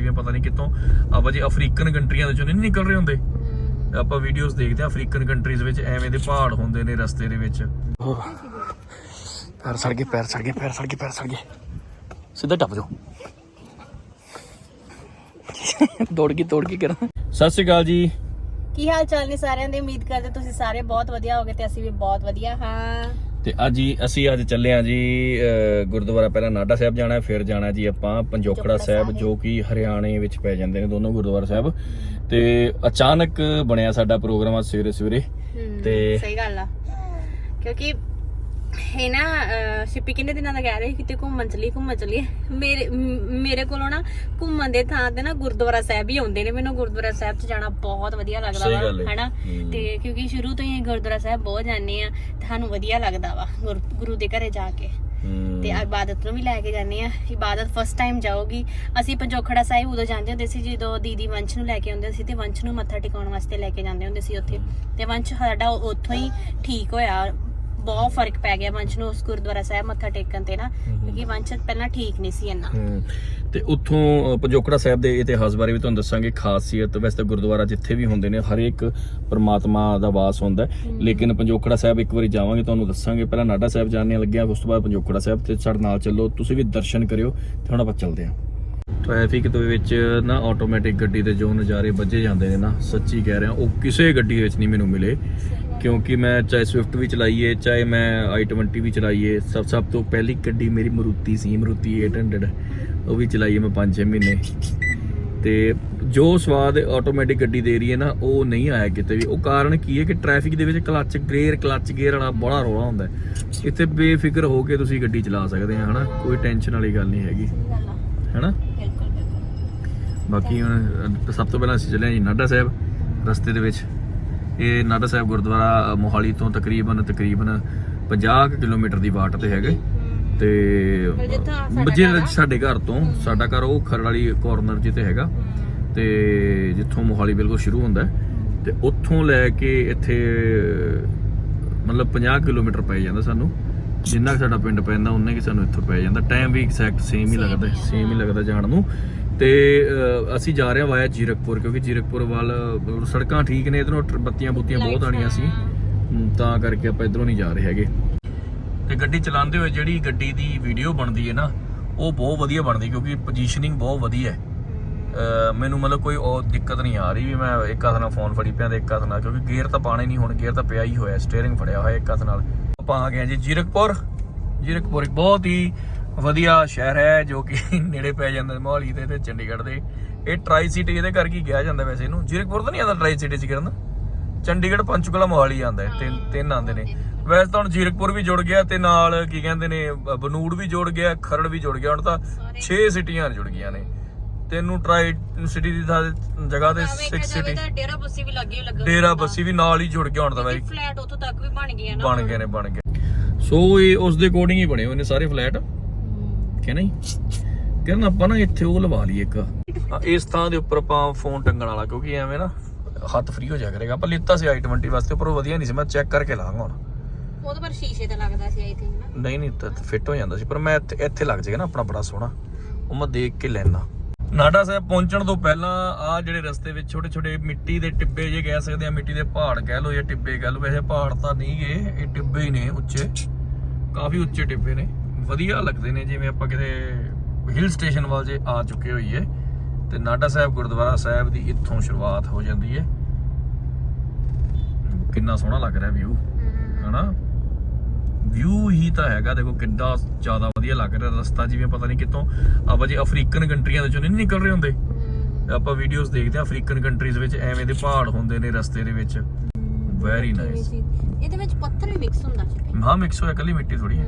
ਜਿਵੇਂ ਪਤਾ ਨਹੀਂ ਕਿੱਥੋਂ ਆਪਾਂ ਜੀ ਅਫਰੀਕਨ ਕੰਟਰੀਆਂ ਦੇ ਚੋਂ ਨਹੀਂ ਨਿਕਲ ਰਹੇ ਹੁੰਦੇ। ਆਪਾਂ ਵੀਡੀਓਜ਼ ਦੇਖਦੇ ਆ ਅਫਰੀਕਨ ਕੰਟਰੀਜ਼ ਵਿੱਚ ਐਵੇਂ ਦੇ ਪਹਾੜ ਹੁੰਦੇ ਨੇ ਰਸਤੇ ਦੇ ਵਿੱਚ। ਪੈਰ ਸੜ ਗਏ ਪੈਰ ਸੜ ਗਏ ਪੈਰ ਸੜ ਗਏ ਪੈਰ ਸੜ ਗਏ। ਸਿੱਧਾ ਟੱਪ ਜਾਓ। ਦੌੜ ਕੇ ਦੌੜ ਕੇ ਕਰਾਂ। ਸਤਿ ਸ਼੍ਰੀ ਅਕਾਲ ਜੀ। ਕੀ ਹਾਲ ਚਾਲ ਨੇ ਸਾਰਿਆਂ ਦੇ? ਉਮੀਦ ਕਰਦੇ ਤੁਸੀਂ ਸਾਰੇ ਬਹੁਤ ਵਧੀਆ ਹੋਗੇ ਤੇ ਅਸੀਂ ਵੀ ਬਹੁਤ ਵਧੀਆ ਹਾਂ। ਤੇ ਅੱਜ ਹੀ ਅਸੀਂ ਅੱਜ ਚੱਲੇ ਆ ਜੀ ਗੁਰਦੁਆਰਾ ਪਹਿਲਾਂ ਨਾਡਾ ਸਾਹਿਬ ਜਾਣਾ ਹੈ, ਫਿਰ ਜਾਣਾ ਜੀ ਆਪਾਂ ਪੰਜੋਖੜਾ ਸਾਹਿਬ। ਜੋ ਕਿ ਹਰਿਆਣੇ ਵਿੱਚ ਪੈ ਜਾਂਦੇ ਨੇ ਦੋਨੋਂ ਗੁਰਦੁਆਰਾ ਸਾਹਿਬ। ਤੇ ਅਚਾਨਕ ਬਣਿਆ ਸਾਡਾ ਪ੍ਰੋਗਰਾਮ ਅੱਜ ਸਵੇਰੇ ਸਵੇਰੇ ਤੇ- ਸਹੀ ਗੱਲ ਆ। ਕਿਉਂਕਿ ਇਹ ਨਾ ਸ਼ਿਪੀ ਕਿੰਨੇ ਦਿਨਾਂ ਦਾ ਕਹਿ ਰਹੇ ਕਿਤੇ ਘੁੰਮਣ ਚਲੀ ਘੁੰਮਣ ਚਲੀ ਮੇਰੇ ਮੇਰੇ ਕੋਲੋਂ ਨਾ ਘੁੰਮਣ ਦੇ ਥਾਂ ਤੇ ਨਾ ਗੁਰਦੁਆਰਾ ਸਾਹਿਬ ਹੀ ਆਉਂਦੇ ਨੇ। ਮੈਨੂੰ ਗੁਰਦੁਆਰਾ ਸਾਹਿਬ 'ਚ ਜਾਣਾ ਬਹੁਤ ਵਧੀਆ ਲੱਗਦਾ। ਵਾ ਹੈਨਾ। ਤੇ ਕਿਉਂਕਿ ਸ਼ੁਰੂ ਤੋਂ ਹੀ ਗੁਰਦੁਆਰਾ ਸਾਹਿਬ ਬਹੁਤ ਜਾਂਦੇ ਆ ਤੁਹਾਨੂੰ ਵਧੀਆ ਲੱਗਦਾ ਵਾ ਗੁਰ- ਦੇ ਘਰੇ ਜਾ ਕੇ। ਤੇ ਇਬਾਦਤ ਨੂੰ ਵੀ ਲੈ ਕੇ ਜਾਂਦੇ ਆ ਇਬਾਦਤ ਫਸਟ ਟਾਈਮ ਜਾਊਗੀ। ਅਸੀਂ ਪੰਜੋਖੜਾ ਸਾਹਿਬ ਉਦੋਂ ਜਾਂਦੇ ਹੁੰਦੇ ਸੀ ਜਦੋਂ ਦੀਦੀ ਵੰਸ਼ ਨੂੰ ਲੈ ਕੇ ਆਉਂਦੇ ਸੀ ਤੇ ਵੰਸ਼ ਨੂੰ ਮੱਥਾ ਟਿਕਾਉਣ ਵਾਸਤੇ ਲੈ ਕੇ ਜਾਂਦੇ ਹੁੰਦੇ ਸੀ ਉੱਥੇ। ਤੇ ਵੰਸ਼ ਸਾਡਾ ਉੱਥੋਂ ਹੀ ਠੀਕ ਹੋਇਆ। ਬਹੁਤ ਫ਼ਰਕ ਪੈ ਗਿਆ ਵੰਸ਼ ਨੂੰ ਉਸ ਗੁਰਦੁਆਰਾ ਸਾਹਿਬ ਮੱਥਾ ਟੇਕਣ ਤੇ ਨਾ ਕਿਉਂਕਿ ਵੰਸ਼ ਪਹਿਲਾਂ ਠੀਕ ਨਹੀਂ ਸੀ ਇੰਨਾ। ਤੇ ਉੱਥੋਂ ਅ, ਪੰਜੋਖੜਾ ਸਾਹਿਬ ਦੇ ਇਤਿਹਾਸ ਬਾਰੇ ਵੀ ਤੁਹਾਨੂੰ ਦੱਸਾਂਗੇ ਖਾਸੀਅਤ ਵੈਸੇ ਤਾਂ ਗੁਰਦੁਆਰਾ ਜਿੱਥੇ ਵੀ ਹੁੰਦੇ ਨੇ ਹਰੇਕ ਪ੍ਰਮਾਤਮਾ ਦਾ ਵਾਸ ਹੁੰਦਾ ਹੈ। ਲੇਕਿਨ ਪੰਜੋਖੜਾ ਸਾਹਿਬ ਇੱਕ ਵਾਰੀ ਜਾਵਾਂਗੇ ਤੁਹਾਨੂੰ ਦੱਸਾਂਗੇ ਪਹਿਲਾਂ ਨਾਡਾ ਸਾਹਿਬ ਜਾਣੇ ਲੱਗਿਆ ਉਸ ਤੋਂ ਬਾਅਦ ਪੰਜੋਖੜਾ ਸਾਹਿਬ ਤੇ ਸਾਡੇ ਨਾਲ ਚੱਲੋ ਤੁਸੀਂ ਵੀ ਦਰਸ਼ਨ ਕਰਿਓ ਤੇ ਹੁਣ ਆਪਾਂ ਚੱਲਦੇ ਹਾਂ। ਟ੍ਰੈਫਿਕ ਦੇ ਵਿੱਚ ਨਾ ਆਟੋਮੈਟਿਕ ਗੱਡੀ ਦੇ ਜੋ ਨਜ਼ਾਰੇ ਵੱਜੇ ਜਾਂਦੇ ਨੇ ਨਾ ਸੱਚੀ ਕਹਿ ਰਿਹਾ ਉਹ ਕਿਸੇ ਗੱਡੀ ਵਿੱਚ ਨਹੀਂ ਮੈਨੂੰ ਮਿਲੇ। ਕਿਉਂਕਿ ਮੈਂ ਚਾਹੇ ਸਵਿਫਟ ਵੀ ਚਲਾਈਏ ਚਾਹੇ ਮੈਂ i20 ਵੀ ਚਲਾਈਏ ਸਭ ਸਭ ਤੋਂ ਪਹਿਲੀ ਗੱਡੀ ਮੇਰੀ ਮਰੂਤੀ ਸੀ ਮਰੂਤੀ 800 ਉਹ ਵੀ ਚਲਾਈਏ ਮੈਂ 5-6 ਮਹੀਨੇ। ਤੇ ਜੋ ਸਵਾਦ ਆਟੋਮੈਟਿਕ ਗੱਡੀ ਦੇ ਰਹੀ ਹੈ ਨਾ ਉਹ ਨਹੀਂ ਆਇਆ ਕਿਤੇ ਵੀ। ਉਹ ਕਾਰਨ ਕੀ ਹੈ ਕਿ ਟ੍ਰੈਫਿਕ ਦੇ ਵਿੱਚ ਕਲੱਚ ਗੇਅਰ ਕਲੱਚ ਗੇਅਰ ਵਾਲਾ ਬੜਾ ਰੌਲਾ ਹੁੰਦਾ ਇੱਥੇ ਬੇਫਿਕਰ ਹੋ ਕੇ ਤੁਸੀਂ ਗੱਡੀ ਚਲਾ ਸਕਦੇ ਆ ਹਨਾ? ਕੋਈ ਟੈਨਸ਼ਨ ਵਾਲੀ ਗੱਲ ਨਹੀਂ ਹੈਗੀ। ਹੈਨਾ? ਬਿਲਕੁਲ ਬਿਲਕੁਲ। ਬਾਕੀ ਹੁਣ ਸਭ ਤੋਂ ਪਹਿਲਾਂ ਅਸੀਂ ਚੱਲੇ ਜੀ ਨਾਡਾ ਸਾਹਿਬ ਰਸਤੇ ਦੇ ਵਿੱਚ। ਇਹ ਨਾਡਾ ਸਾਹਿਬ ਗੁਰਦੁਆਰਾ ਮੋਹਾਲੀ ਤੋਂ ਤਕਰੀਬਨ ਤਕਰੀਬਨ 50 ਕੁ ਕਿਲੋਮੀਟਰ ਦੀ ਬਾਟ ਤੇ ਹੈਗੇ। ਤੇ ਜਿੱਥੋਂ ਸਾਡਾ ਘਰ ਤੋਂ ਸਾਡਾ ਘਰ ਉਹ ਖਰੜ ਵਾਲੀ ਕਾਰਨਰ ਜਿੱਤੇ ਹੈਗਾ। ਤੇ ਜਿੱਥੋਂ ਮੋਹਾਲੀ ਬਿਲਕੁਲ ਸ਼ੁਰੂ ਹੁੰਦਾ ਤੇ ਉੱਥੋਂ ਲੈ ਕੇ ਇੱਥੇ ਮਤਲਬ 50 ਕਿਲੋਮੀਟਰ ਪੈ ਜਾਂਦਾ ਸਾਨੂੰ। ਜਿੰਨਾ ਸਾਡਾ ਪਿੰਡ ਪੈਂਦਾ ਉਨਾ ਕਿ ਸਾਨੂੰ ਇੱਥੋਂ ਪੈ ਜਾਂਦਾ। ਟਾਈਮ ਵੀ ਐਗਜ਼ੈਕਟ ਸੇਮ ਹੀ ਲੱਗਦਾ ਸੇਮ ਹਾਂ। ਲੱਗਦਾ ਜਾਣ ਨੂੰ। ਤੇ ਅਸੀਂ ਜਾ ਰਹੇ ਹਾਂ ਵਾਇਆ ਜੀਰਕਪੁਰ ਕਿਉਂਕਿ ਜੀਰਕਪੁਰ ਵੱਲ ਸੜਕਾਂ ਠੀਕ ਨੇ ਇਧਰੋਂ ਬੱਤੀਆਂ ਬੁੱਤੀਆਂ ਬਹੁਤ ਆਣੀਆਂ ਸੀ। ਤਾਂ ਕਰਕੇ ਆਪਾਂ ਇਧਰੋਂ ਨਹੀਂ ਜਾ ਰਹੇ ਹੈਗੇ। ਤੇ ਗੱਡੀ ਚਲਾਉਂਦੇ ਹੋਏ ਜਿਹੜੀ ਗੱਡੀ ਦੀ ਵੀਡੀਓ ਬਣਦੀ ਹੈ ਨਾ ਉਹ ਬਹੁਤ ਵਧੀਆ ਬਣਦੀ ਕਿਉਂਕਿ ਪੋਜੀਸ਼ਨਿੰਗ ਬਹੁਤ ਵਧੀਆ ਹੈ। ਮੈਨੂੰ ਮਤਲਬ ਕੋਈ ਉਹ ਦਿੱਕਤ ਨਹੀਂ ਆ ਰਹੀ ਵੀ ਮੈਂ ਇੱਕ ਹੱਥ ਨਾਲ ਫੋਨ ਫੜੀ ਪਿਆ ਤੇ ਇੱਕ ਹੱਥ ਨਾਲ ਕਿਉਂਕਿ ਗੇਅਰ ਤਾਂ ਪਾਣੇ ਨਹੀਂ ਹੁਣ ਗੇਅਰ ਤਾਂ ਪਿਆ ਹੀ ਹੋਇਆ ਸਟੀਅਰਿੰਗ ਫੜਿਆ ਹੋਇਆ ਇੱਕ ਹੱਥ ਨਾਲ। ਆਪਾਂ ਆ ਗਏ ਜੀ ਜੀਰਕਪੁਰ। ਜੀਰਕਪੁਰ ਇੱਕ ਬਹੁਤ ਹੀ ਵਧੀਆ ਸ਼ਹਿਰ ਹੈ ਜੋ ਕਿ ਨੇੜੇ ਪੈ ਜਾਂਦਾ ਮੋਹਾਲੀ ਦੇ ਤੇ ਚੰਡੀਗੜ੍ਹ ਦੇ। ਇਹ ਟਰਾਈ ਸਿਟੀ ਇਹਦੇ ਕਰਕੇ ਕਿਹਾ ਜਾਂਦਾ ਵੈਸੇ ਇਹਨੂੰ। ਜੀਰਕਪੁਰ ਤਾਂ ਨਹੀਂ ਆਉਂਦਾ ਟਰਾਈ ਸਿਟੀ ਚ ਕਰਨ ਚੰਡੀਗੜ੍ਹ ਪੰਚਕੂਲਾ ਮੋਹਾਲੀ ਆਉਂਦਾ ਹੈ ਤਿੰਨ ਤਿੰਨ ਆਉਂਦੇ ਨੇ। ਵੈਸੇ ਤਾਂ ਹੁਣ ਜੀਰਕਪੁਰ ਵੀ ਜੁੜ ਗਿਆ ਤੇ ਨਾਲ ਕੀ ਕਹਿੰਦੇ ਨੇ ਬਨੂੜ ਵੀ ਜੁੜ ਗਿਆ ਖਰੜ ਵੀ ਜੁੜ ਗਿਆ। ਹੁਣ ਤਾਂ 6 ਸਿਟੀਆਂ ਜੁੜ ਗਈਆਂ ਨੇ। ਤੈਨੂੰ ਟਰਾਈ ਸਿਟੀ ਦੀ ਜਗ੍ਹਾ ਤੇ 6 ਸਿਟੀ ਡੇਰਾ ਬੱਸੀ ਵੀ ਲੱਗੀ ਲੱਗਾ ਡੇਰਾ ਬੱਸੀ ਵੀ ਨਾਲ ਹੀ ਜੁੜ ਗਿਆ ਹੁਣ ਤਾਂ ਵੈਰੀ ਫਲੈਟ ਉੱਥੋਂ ਤੱਕ ਵੀ ਬਣ ਗਏ ਨਾ। ਬਣ ਗਏ ਨੇ ਬਣ ਗਏ। ਸੋ ਇਹ ਉਸ ਦੇ ਅਕੋਰਡਿੰਗ ਹੀ ਬਣੇ ਹੋਏ ਨੇ ਸਾਰੇ ਫਲੈਟ ਕਿ ਨਹੀਂ? ਕਿਰਨ ਆਪਾਂ ਨਾ ਇੱਥੇ ਉਹ ਲਵਾ ਲਈ ਇੱਕ। ਇਸ ਥਾਂ ਦੇ ਉੱਪਰ ਆਪਾਂ ਫੋਨ ਟੰਗਣ ਵਾਲਾ ਕਿਉਂਕਿ ਐਵੇਂ ਨਾ ਹੱਥ ਫ੍ਰੀ ਹੋ ਜਾ ਕਰੇਗਾ। ਆਪਾਂ ਲਿੱਤਾ ਸੀ i20 ਵਾਸਤੇ ਪਰ ਉਹ ਵਧੀਆ ਨਹੀਂ ਸੀ ਮੈਂ ਚੈੱਕ ਕਰਕੇ ਲਾਂਗਾ ਹੁਣ। ਉਹ ਤਾਂ ਪਰ ਸ਼ੀਸ਼ੇ ਤੇ ਲੱਗਦਾ ਸੀ ਆਈ ਥਿੰਕ ਨਾ। ਨਹੀਂ ਨਹੀਂ ਤਾਂ ਫਿੱਟ ਹੋ ਜਾਂਦਾ ਸੀ ਪਰ ਮੈਂ ਇੱਥੇ ਇੱਥੇ ਲੱਗ ਜਾਏਗਾ ਨਾ ਆਪਣਾ ਬੜਾ ਸੋਹਣਾ। ਉਹ ਮੈਂ ਦੇਖ ਕੇ ਲੈਣਾ ਨਾਡਾ ਸਾਹਿਬ ਪਹੁੰਚਣ ਤੋਂ ਪਹਿਲਾਂ ਆ ਜਿਹੜੇ ਰਸਤੇ ਵਿੱਚ ਛੋਟੇ ਛੋਟੇ ਮਿੱਟੀ ਦੇ ਟਿੱਬੇ ਜੇ ਕਹਿ ਸਕਦੇ ਆ ਮਿੱਟੀ ਦੇ ਪਹਾੜ ਕਹਿ ਲਓ ਜਾਂ ਟਿੱਬੇ ਕਹਿ ਲਓ ਵੈਸੇ ਪਹਾੜ ਤਾਂ ਨਹੀਂ ਗਏ ਇਹ ਟਿੱਬੇ ਹੀ ਨੇ ਉੱਚੇ। ਕਾਫੀ ਉੱਚੇ ਟਿੱਬੇ ਨੇ। ਵਧੀਆ ਲੱਗਦੇ ਨੇ ਜਿਵੇਂ ਆਪਾਂ ਕਿਤੇ ਹਿਲ ਸਟੇਸ਼ਨ ਵੱਲ ਜੇ ਆ ਚੁੱਕੇ ਹੋਈਏ ਤੇ ਨਾਡਾ ਸਾਹਿਬ ਗੁਰਦੁਆਰਾ ਸਾਹਿਬ ਦੀ ਇੱਥੋਂ ਸ਼ੁਰੂਆਤ ਹੋ ਜਾਂਦੀ ਹੈ ਕਿੰਨਾ ਸੋਹਣਾ ਲੱਗ ਰਿਹਾ ਵਿਊ ਹਨਾ? ਵਿਊ ਹੀ ਤਾਂ ਹੈਗਾ ਦੇਖੋ ਕਿੰਨਾ ਜ਼ਿਆਦਾ ਵਧੀਆ ਲੱਗ ਰਿਹਾ ਰਸਤਾ ਜਿਵੇਂ ਪਤਾ ਨਹੀਂ ਕਿੱਥੋਂ ਆਪਾਂ ਜੀ ਅਫਰੀਕਨ ਕੰਟਰੀਆਂ ਦੇ ਚੋਂ ਨਹੀਂ ਨਿਕਲ ਰਹੇ ਹੁੰਦੇ। ਆਪਾਂ ਵੀਡੀਓਜ਼ ਦੇਖਦੇ ਆ ਅਫਰੀਕਨ ਕੰਟਰੀਜ਼ ਵਿੱਚ ਐਵੇਂ ਦੇ ਪਹਾੜ ਹੁੰਦੇ ਨੇ ਰਸਤੇ ਦੇ ਵਿੱਚ। ਵੈਰੀ ਨਾਈਸ ਇਹਦੇ ਵਿੱਚ ਪੱਥਰ ਵੀ ਮਿਕਸ ਹੁੰਦਾ ਹਾਂ ਮਿਕਸ ਹੋਇਆ ਕੱਲੀ ਮਿੱਟੀ ਥੋੜੀ ਹੈ।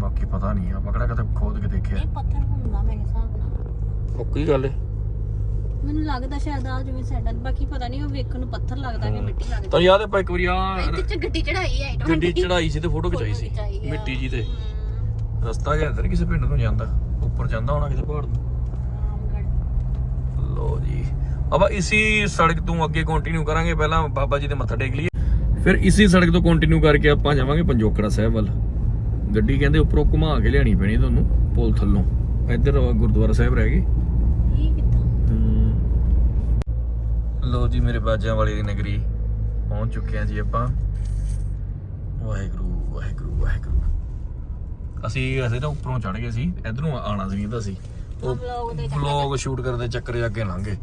ਬਾਕੀ ਪਤਾ ਨਹੀਂ ਆਪਾਂ ਕਿਹੜਾ ਕਦੇ ਖੋਦ ਕੇ ਦੇਖਿਆ। ਇਹ ਪੱਥਰ ਹੁੰਦਾ ਮੇਰੇ ਹਿਸਾਬ ਨਾਲ। ਉਹ ਕੀ ਗੱਲ ਹੈ ਮੈਨੂੰ ਲੱਗਦਾ ਸ਼ਾਇਦ ਆ ਜਿਵੇਂ ਸਾਡਾ ਬਾਕੀ ਪਤਾ ਨਹੀਂ ਉਹ ਵੇਖਣ ਨੂੰ ਪੱਥਰ ਲੱਗਦਾ ਕਿ ਮਿੱਟੀ ਲੱਗਦੀ। ਤਾਂ ਯਾਦ ਹੈ ਆਪਾਂ ਇੱਕ ਵਾਰੀ ਆ ਇੱਥੇ ਚ ਗੱਡੀ ਚੜਾਈ ਹੈ ਗੱਡੀ ਚੜਾਈ ਸੀ ਤੇ ਫੋਟੋ ਖਿਚਾਈ ਸੀ। ਖਿਚਾਈ ਆ। ਮਿੱਟੀ ਜੀ ਤੇ। ਰਸਤਾ ਗਿਆ ਇੱਧਰ ਕਿਸੇ ਪਿੰਡ ਨੂੰ ਜਾਂਦਾ। ਉੱਪਰ ਜਾਂਦਾ ਹੋਣਾ ਕਿਸੇ ਪਹਾੜ ਨੂੰ। ਲੋ ਜੀ। ਆਪਾਂ ਇਸੀ ਸੜਕ ਤੋਂ ਅੱਗੇ ਕੰਟੀਨਿਊ ਕਰਾਂਗੇ। ਪਹਿਲਾਂ ਬਾਬਾ ਜੀ ਦੇ ਮੱਥਾ ਟੇਕ ਲਈਏ। ਫਿਰ ਇਸੀ ਸੜਕ ਤੋਂ ਕੰਟੀਨਿਊ ਕਰਕੇ ਆਪਾਂ ਜਾਵਾਂਗੇ ਪੰਜੋਕੜਾ ਸਾਹਿਬ ਵੱਲ। ਗੱਡੀ ਕਹਿੰਦੇ ਉੱਪਰੋਂ ਘੁਮਾ ਕੇ ਲਿਆਣੀ ਪੈਣੀ ਤੁਹਾਨੂੰ ਪੁਲ ਥੱਲੋਂ। ਇੱਧਰ ਗੁਰਦੁਆਰਾ ਸਾਹਿਬ ਰਹਿ ਇਹ ਕਿੱਥੋਂ ਲੋ ਜੀ ਮੇਰੇ ਬਾਜਾਂ ਵਾਲੀ ਦੀ ਨਗਰੀ ਪਹੁੰਚ ਚੁੱਕੇ ਆ ਜੀ ਆਪਾਂ। ਵਾਹਿਗੁਰੂ ਵਾਹਿਗੁਰੂ ਵਾਹਿਗੁਰੂ। ਅਸੀਂ ਅਸੀਂ ਤਾਂ ਉੱਪਰੋਂ ਚੜ ਗਏ ਸੀ ਇਧਰੋਂ ਆਣਾ ਸੀ ਤਾਂ ਸੀ ਉਹ ਵਲੌਗ ਸ਼ੂਟ ਕਰਦੇ ਚੱਕਰ ਅੱਗੇ ਲੰਘੇ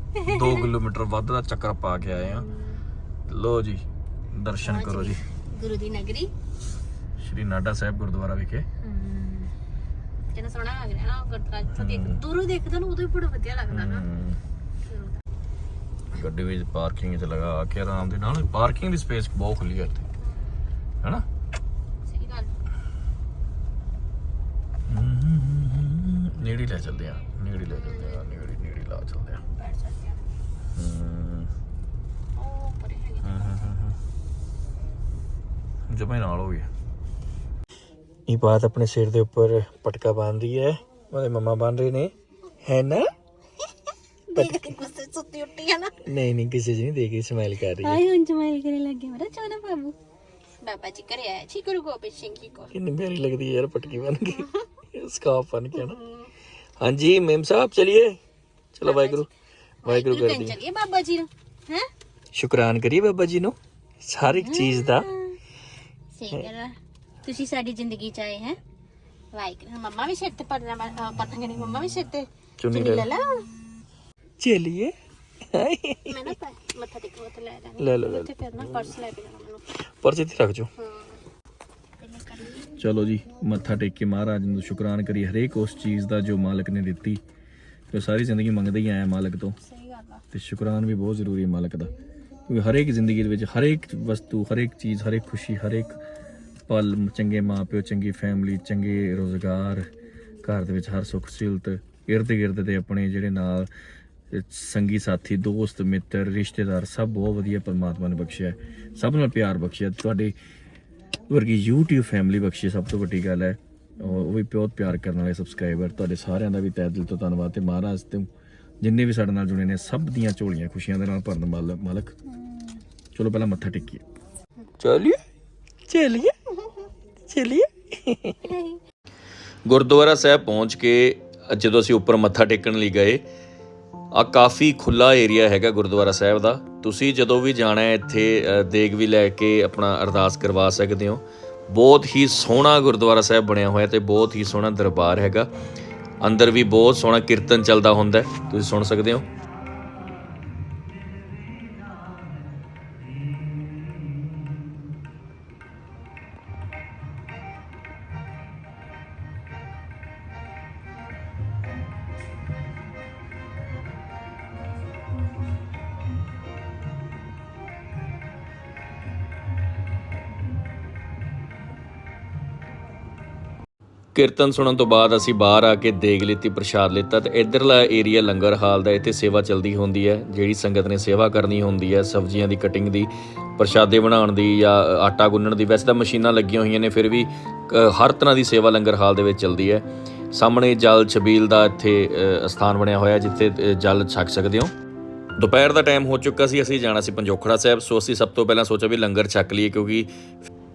2 ਕਿਲੋਮੀਟਰ ਵੱਧ ਦਾ ਚੱਕਰ ਪਾ ਕੇ ਆਏ ਆ ਲੋ ਜੀ ਦਰਸ਼ਨ ਕਰੋ ਜੀ। ਗੁਰੂ ਦੀ ਨਗਰੀ। ਸ਼੍ਰੀ ਨਾਡਾ ਸਾਹਿਬ ਗੁਰਦੁਆਰਾ ਵਿਖੇ। ਕਿੰਨਾ ਸੋਹਣਾ ਲੱਗ ਰਿਹਾ ਨਾ ਗੁਰਦੁਆਰਾ ਤੋਂ ਦੇਖ ਦੂਰੋਂ ਦੇਖਦਾ ਨੂੰ ਉਦੋਂ ਹੀ ਬੜਾ ਵਧੀਆ ਲੱਗਦਾ ਨਾ। ਹਮ, ਗੱਡੀ ਵਿੱਚ ਪਾਰਕਿੰਗ 'ਚ ਲਗਾ ਕੇ ਆਰਾਮ ਦੇ ਨਾਲ ਪਾਰਕਿੰਗ ਦੀ ਸਪੇਸ ਬਹੁਤ ਖੁੱਲੀ ਹੈ ਇੱਥੇ। ਹੈਨਾ? ਸਹੀ ਗੱਲ। ਨੇੜੇ ਲੈ ਚੱਲਦੇ ਆ ਨੇੜੇ ਲੈ ਚੱਲਦੇ ਆ ਨੇੜੇ ਨੇੜੇ ਲਾ ਚੱਲਦੇ ਆ। ਬੈਠ ਸਕਦੇ ਆ। ਹਮ, ਉਹ ਪਰੇ ਹੈਗੀ। ਜਮਾਂ ਹੀ ਨਾਲ ਹੋ ਗਿਆ ਇਹ ਬਾਤ ਆਪਣੇ ਸਿਰ ਦੇ ਉੱਪਰ ਪਟਕਾ ਬੰਨ ਰਹੀ ਹੈ। ਉਹਦੇ ਮਮਾ ਬੰਨ ਰਹੇ ਨੇ। ਹੈ ਨਾ? ਸੁੱਤੀ ਉੱਠੀ ਹੈ ਨਹੀਂ ਨਹੀਂ ਕਿਸੇ ਜੀ ਨਹੀਂ ਦੇਖੀ ਸਮਾਈਲ ਕਰ ਰਹੀ ਆਈ ਹੁਣ ਜਮਾਈਲ ਕਰੇ ਲੱਗੇ ਮੇਰਾ ਚੋਨਾ ਬਾਬੂ। ਬਾਬਾ ਜੀ ਘਰੇ ਆਇਆ ਜੀ ਗੁਰੂ ਗੋਬਿੰਦ ਸਿੰਘ ਜੀ ਕੋਲ। ਕਿੰਨੀ ਪਿਆਰੀ ਲੱਗਦੀ ਹੈ ਯਾਰ ਪਟਕੀ ਬਣ ਕੇ। ਸਕਾਫ ਬਣ ਕੇ ਨਾ। ਹਾਂਜੀ ਮੇਮ ਸਾਹਿਬ ਚਲਿਏ। ਚਲੋ ਵਾਹਿਗੁਰੂ। ਵਾਹਿਗੁਰੂ ਕਰ ਦੀ ਚਲੀਏ ਬਾਬਾ ਜੀ ਨੂੰ। ਹੈ? ਸ਼ੁਕਰਾਨ ਕਰੀਏ ਬਾਬਾ ਜੀ ਨੂੰ। ਹਰ ਇੱਕ ਚੀਜ਼ ਦਾ। ਸਹੀ ਕਰ ਤੁਸੀਂ ਸਾਡੀ ਜ਼ਿੰਦਗੀ ਚ ਆਏ ਹੈ। ਵਾਹਿਗੁਰੂ ਮੰਮਾ ਵੀ ਸਿਰ ਤੇ ਪੜਨਾ ਪਤੰਗ ਨਹੀਂ ਮੰਮਾ ਵੀ ਸਿਰ ਤੇ ਚੁੰਨੀ ਲੈ ਲੈ ਚਲਿਏ। ਮੈਂ ਨਾ ਪੈ- ਮੱਥਾ ਟੇਕ ਮੱਥਾ ਲੈ ਲੈਣਾ ਲੈ ਲਓ ਲੈ ਤੇ ਫਿਰ ਨਾ ਪਰਸ ਲੈ ਕੇ ਜਾਣਾ ਮੈਨੂੰ। ਪਰਚੇ ਤੇ ਰੱਖ ਜੋ ਕਰ ਲਈ ਚਲੋ ਜੀ ਮੱਥਾ ਟੇਕ ਕੇ ਮਹਾਰਾਜ ਨੂੰ ਸ਼ੁਕਰਾਨ ਕਰੀ ਹਰੇਕ ਉਸ ਚੀਜ਼ ਦਾ ਜੋ ਮਾਲਕ ਨੇ ਦਿੱਤੀ। ਤੇ ਸਾਰੀ ਜ਼ਿੰਦਗੀ ਮੰਗਦੇ ਹੀ ਆਇਆ ਮਾਲਕ ਤੋਂ। ਸਹੀ ਗੱਲ ਆ। ਤੇ ਸ਼ੁਕਰਾਨ ਵੀ ਬਹੁਤ ਜ਼ਰੂਰੀ ਹੈ ਮਾਲਕ ਦਾ। ਕਿਉਂਕਿ ਹਰੇਕ ਜ਼ਿੰਦਗੀ ਦੇ ਵਿੱਚ ਹਰੇਕ ਵਸਤੂ ਹਰੇਕ ਚੀਜ਼ ਹਰੇਕ ਖੁਸ਼ੀ ਹਰੇਕ ਪਲ ਚੰਗੇ ਮਾਪਿਓ ਚੰਗੀ ਫੈਮਿਲੀ ਚੰਗੇ ਰੋਜ਼ਗਾਰ ਘਰ ਦੇ ਵਿੱਚ ਹਰ ਸੁੱਖ ਸਹੂਲਤ ਇਰਦ ਗਿਰਦ ਦੇ ਆਪਣੇ ਜਿਹੜੇ ਨਾਲ ਸੰਗੀ ਸਾਥੀ ਦੋਸਤ ਮਿੱਤਰ ਰਿਸ਼ਤੇਦਾਰ ਸਭ ਬਹੁਤ ਵਧੀਆ ਪਰਮਾਤਮਾ ਨੇ ਬਖਸ਼ਿਆ। ਸਭ ਨਾਲ ਪਿਆਰ ਬਖਸ਼ਿਆ। ਤੁਹਾਡੇ ਵਰਗੀ YouTube ਫੈਮਿਲੀ ਬਖਸ਼ੀ ਸਭ ਤੋਂ ਵੱਡੀ ਗੱਲ ਹੈ। ਔਰ ਉਹ ਵੀ ਬਹੁਤ ਪਿਆਰ ਕਰਨ ਵਾਲੇ ਸਬਸਕ੍ਰਾਈਬਰ ਤੁਹਾਡੇ ਸਾਰਿਆਂ ਦਾ ਵੀ ਤਹਿ ਦਿਲ ਤੋਂ ਧੰਨਵਾਦ ਤੇ ਮਹਾਰਾਜ ਤੇ ਜਿੰਨੇ ਵੀ ਸਾਡੇ ਨਾਲ ਜੁੜੇ ਨੇ ਸਭ ਦੀਆਂ ਝੋਲੀਆਂ ਖੁਸ਼ੀਆਂ ਦੇ ਨਾਲ ਭਰਨ ਮਾਲਕ ਚਲੋ ਪਹਿਲਾਂ ਮੱਥਾ ਟੇਕੀਏ। ਚਲਿਏ? ਚਲਿਏ। ਚਲਿਏ। ਗੁਰਦੁਆਰਾ ਸਾਹਿਬ ਪਹੁੰਚ ਕੇ ਜਦੋਂ ਅਸੀਂ ਉੱਪਰ ਮੱਥਾ ਟੇਕਣ ਲਈ ਗਏ ਆ ਕਾਫੀ ਖੁੱਲਾ ਏਰੀਆ ਹੈਗਾ ਗੁਰਦੁਆਰਾ ਸਾਹਿਬ ਦਾ। ਤੁਸੀਂ ਜਦੋਂ ਵੀ ਜਾਣਾ ਹੈ ਇੱਥੇ ਦੇਗ ਵੀ ਲੈ ਕੇ ਆਪਣਾ ਅਰਦਾਸ ਕਰਵਾ ਸਕਦੇ ਹੋ। ਬਹੁਤ ਹੀ ਸੋਹਣਾ ਗੁਰਦੁਆਰਾ ਸਾਹਿਬ ਬਣਿਆ ਹੋਇਆ ਤੇ ਬਹੁਤ ਹੀ ਸੋਹਣਾ ਦਰਬਾਰ ਹੈਗਾ। ਅੰਦਰ ਵੀ ਬਹੁਤ ਸੋਹਣਾ ਕੀਰਤਨ ਚੱਲਦਾ ਹੁੰਦਾ ਤੁਸੀਂ ਸੁਣ ਸਕਦੇ ਹੋ। ਕੀਰਤਨ ਸੁਣਨ ਤੋਂ ਬਾਅਦ ਅਸੀਂ ਬਾਹਰ ਆ ਕੇ ਦੇਗ ਲਿੱਤੀ ਪ੍ਰਸ਼ਾਦ ਲਿੱਤਾ ਤੇ ਇਧਰਲਾ ਏਰੀਆ ਲੰਗਰ ਹਾਲ ਦਾ ਇੱਥੇ ਸੇਵਾ ਚੱਲਦੀ ਹੁੰਦੀ ਹੈ ਜਿਹੜੀ ਸੰਗਤ ਨੇ ਸੇਵਾ ਕਰਨੀ ਹੁੰਦੀ ਹੈ ਸਬਜ਼ੀਆਂ ਦੀ ਕਟਿੰਗ ਦੀ ਪ੍ਰਸ਼ਾਦੇ ਬਣਾਉਣ ਦੀ ਜਾਂ ਆਟਾ ਗੁੰਨਣ ਦੀ ਵੈਸੇ ਤਾਂ ਮਸ਼ੀਨਾਂ ਲੱਗੀਆਂ ਹੋਈਆਂ ਨੇ ਫਿਰ ਵੀ ਹਰ ਤਰ੍ਹਾਂ ਦੀ ਸੇਵਾ ਲੰਗਰ ਹਾਲ ਦੇ ਵਿੱਚ ਚੱਲਦੀ ਹੈ। ਸਾਹਮਣੇ ਜਲ ਛਬੀਲ ਦਾ ਇੱਥੇ ਅ, ਸਥਾਨ ਬਣਿਆ ਹੋਇਆ ਜਿੱਥੇ ਜਲ ਛਕ ਸਕਦੇ ਹੋ। ਦੁਪਹਿਰ ਦਾ ਟਾਈਮ ਹੋ ਚੁੱਕਾ ਸੀ ਅਸੀਂ ਜਾਣਾ ਸੀ ਪੰਜੋਖੜਾ ਸਾਹਿਬ ਸੋ ਅਸੀਂ ਸਭ ਤੋਂ ਪਹਿਲਾਂ ਸੋਚਿਆ ਵੀ ਲੰਗਰ ਛਕ ਲਈਏ ਕਿਉਂਕਿ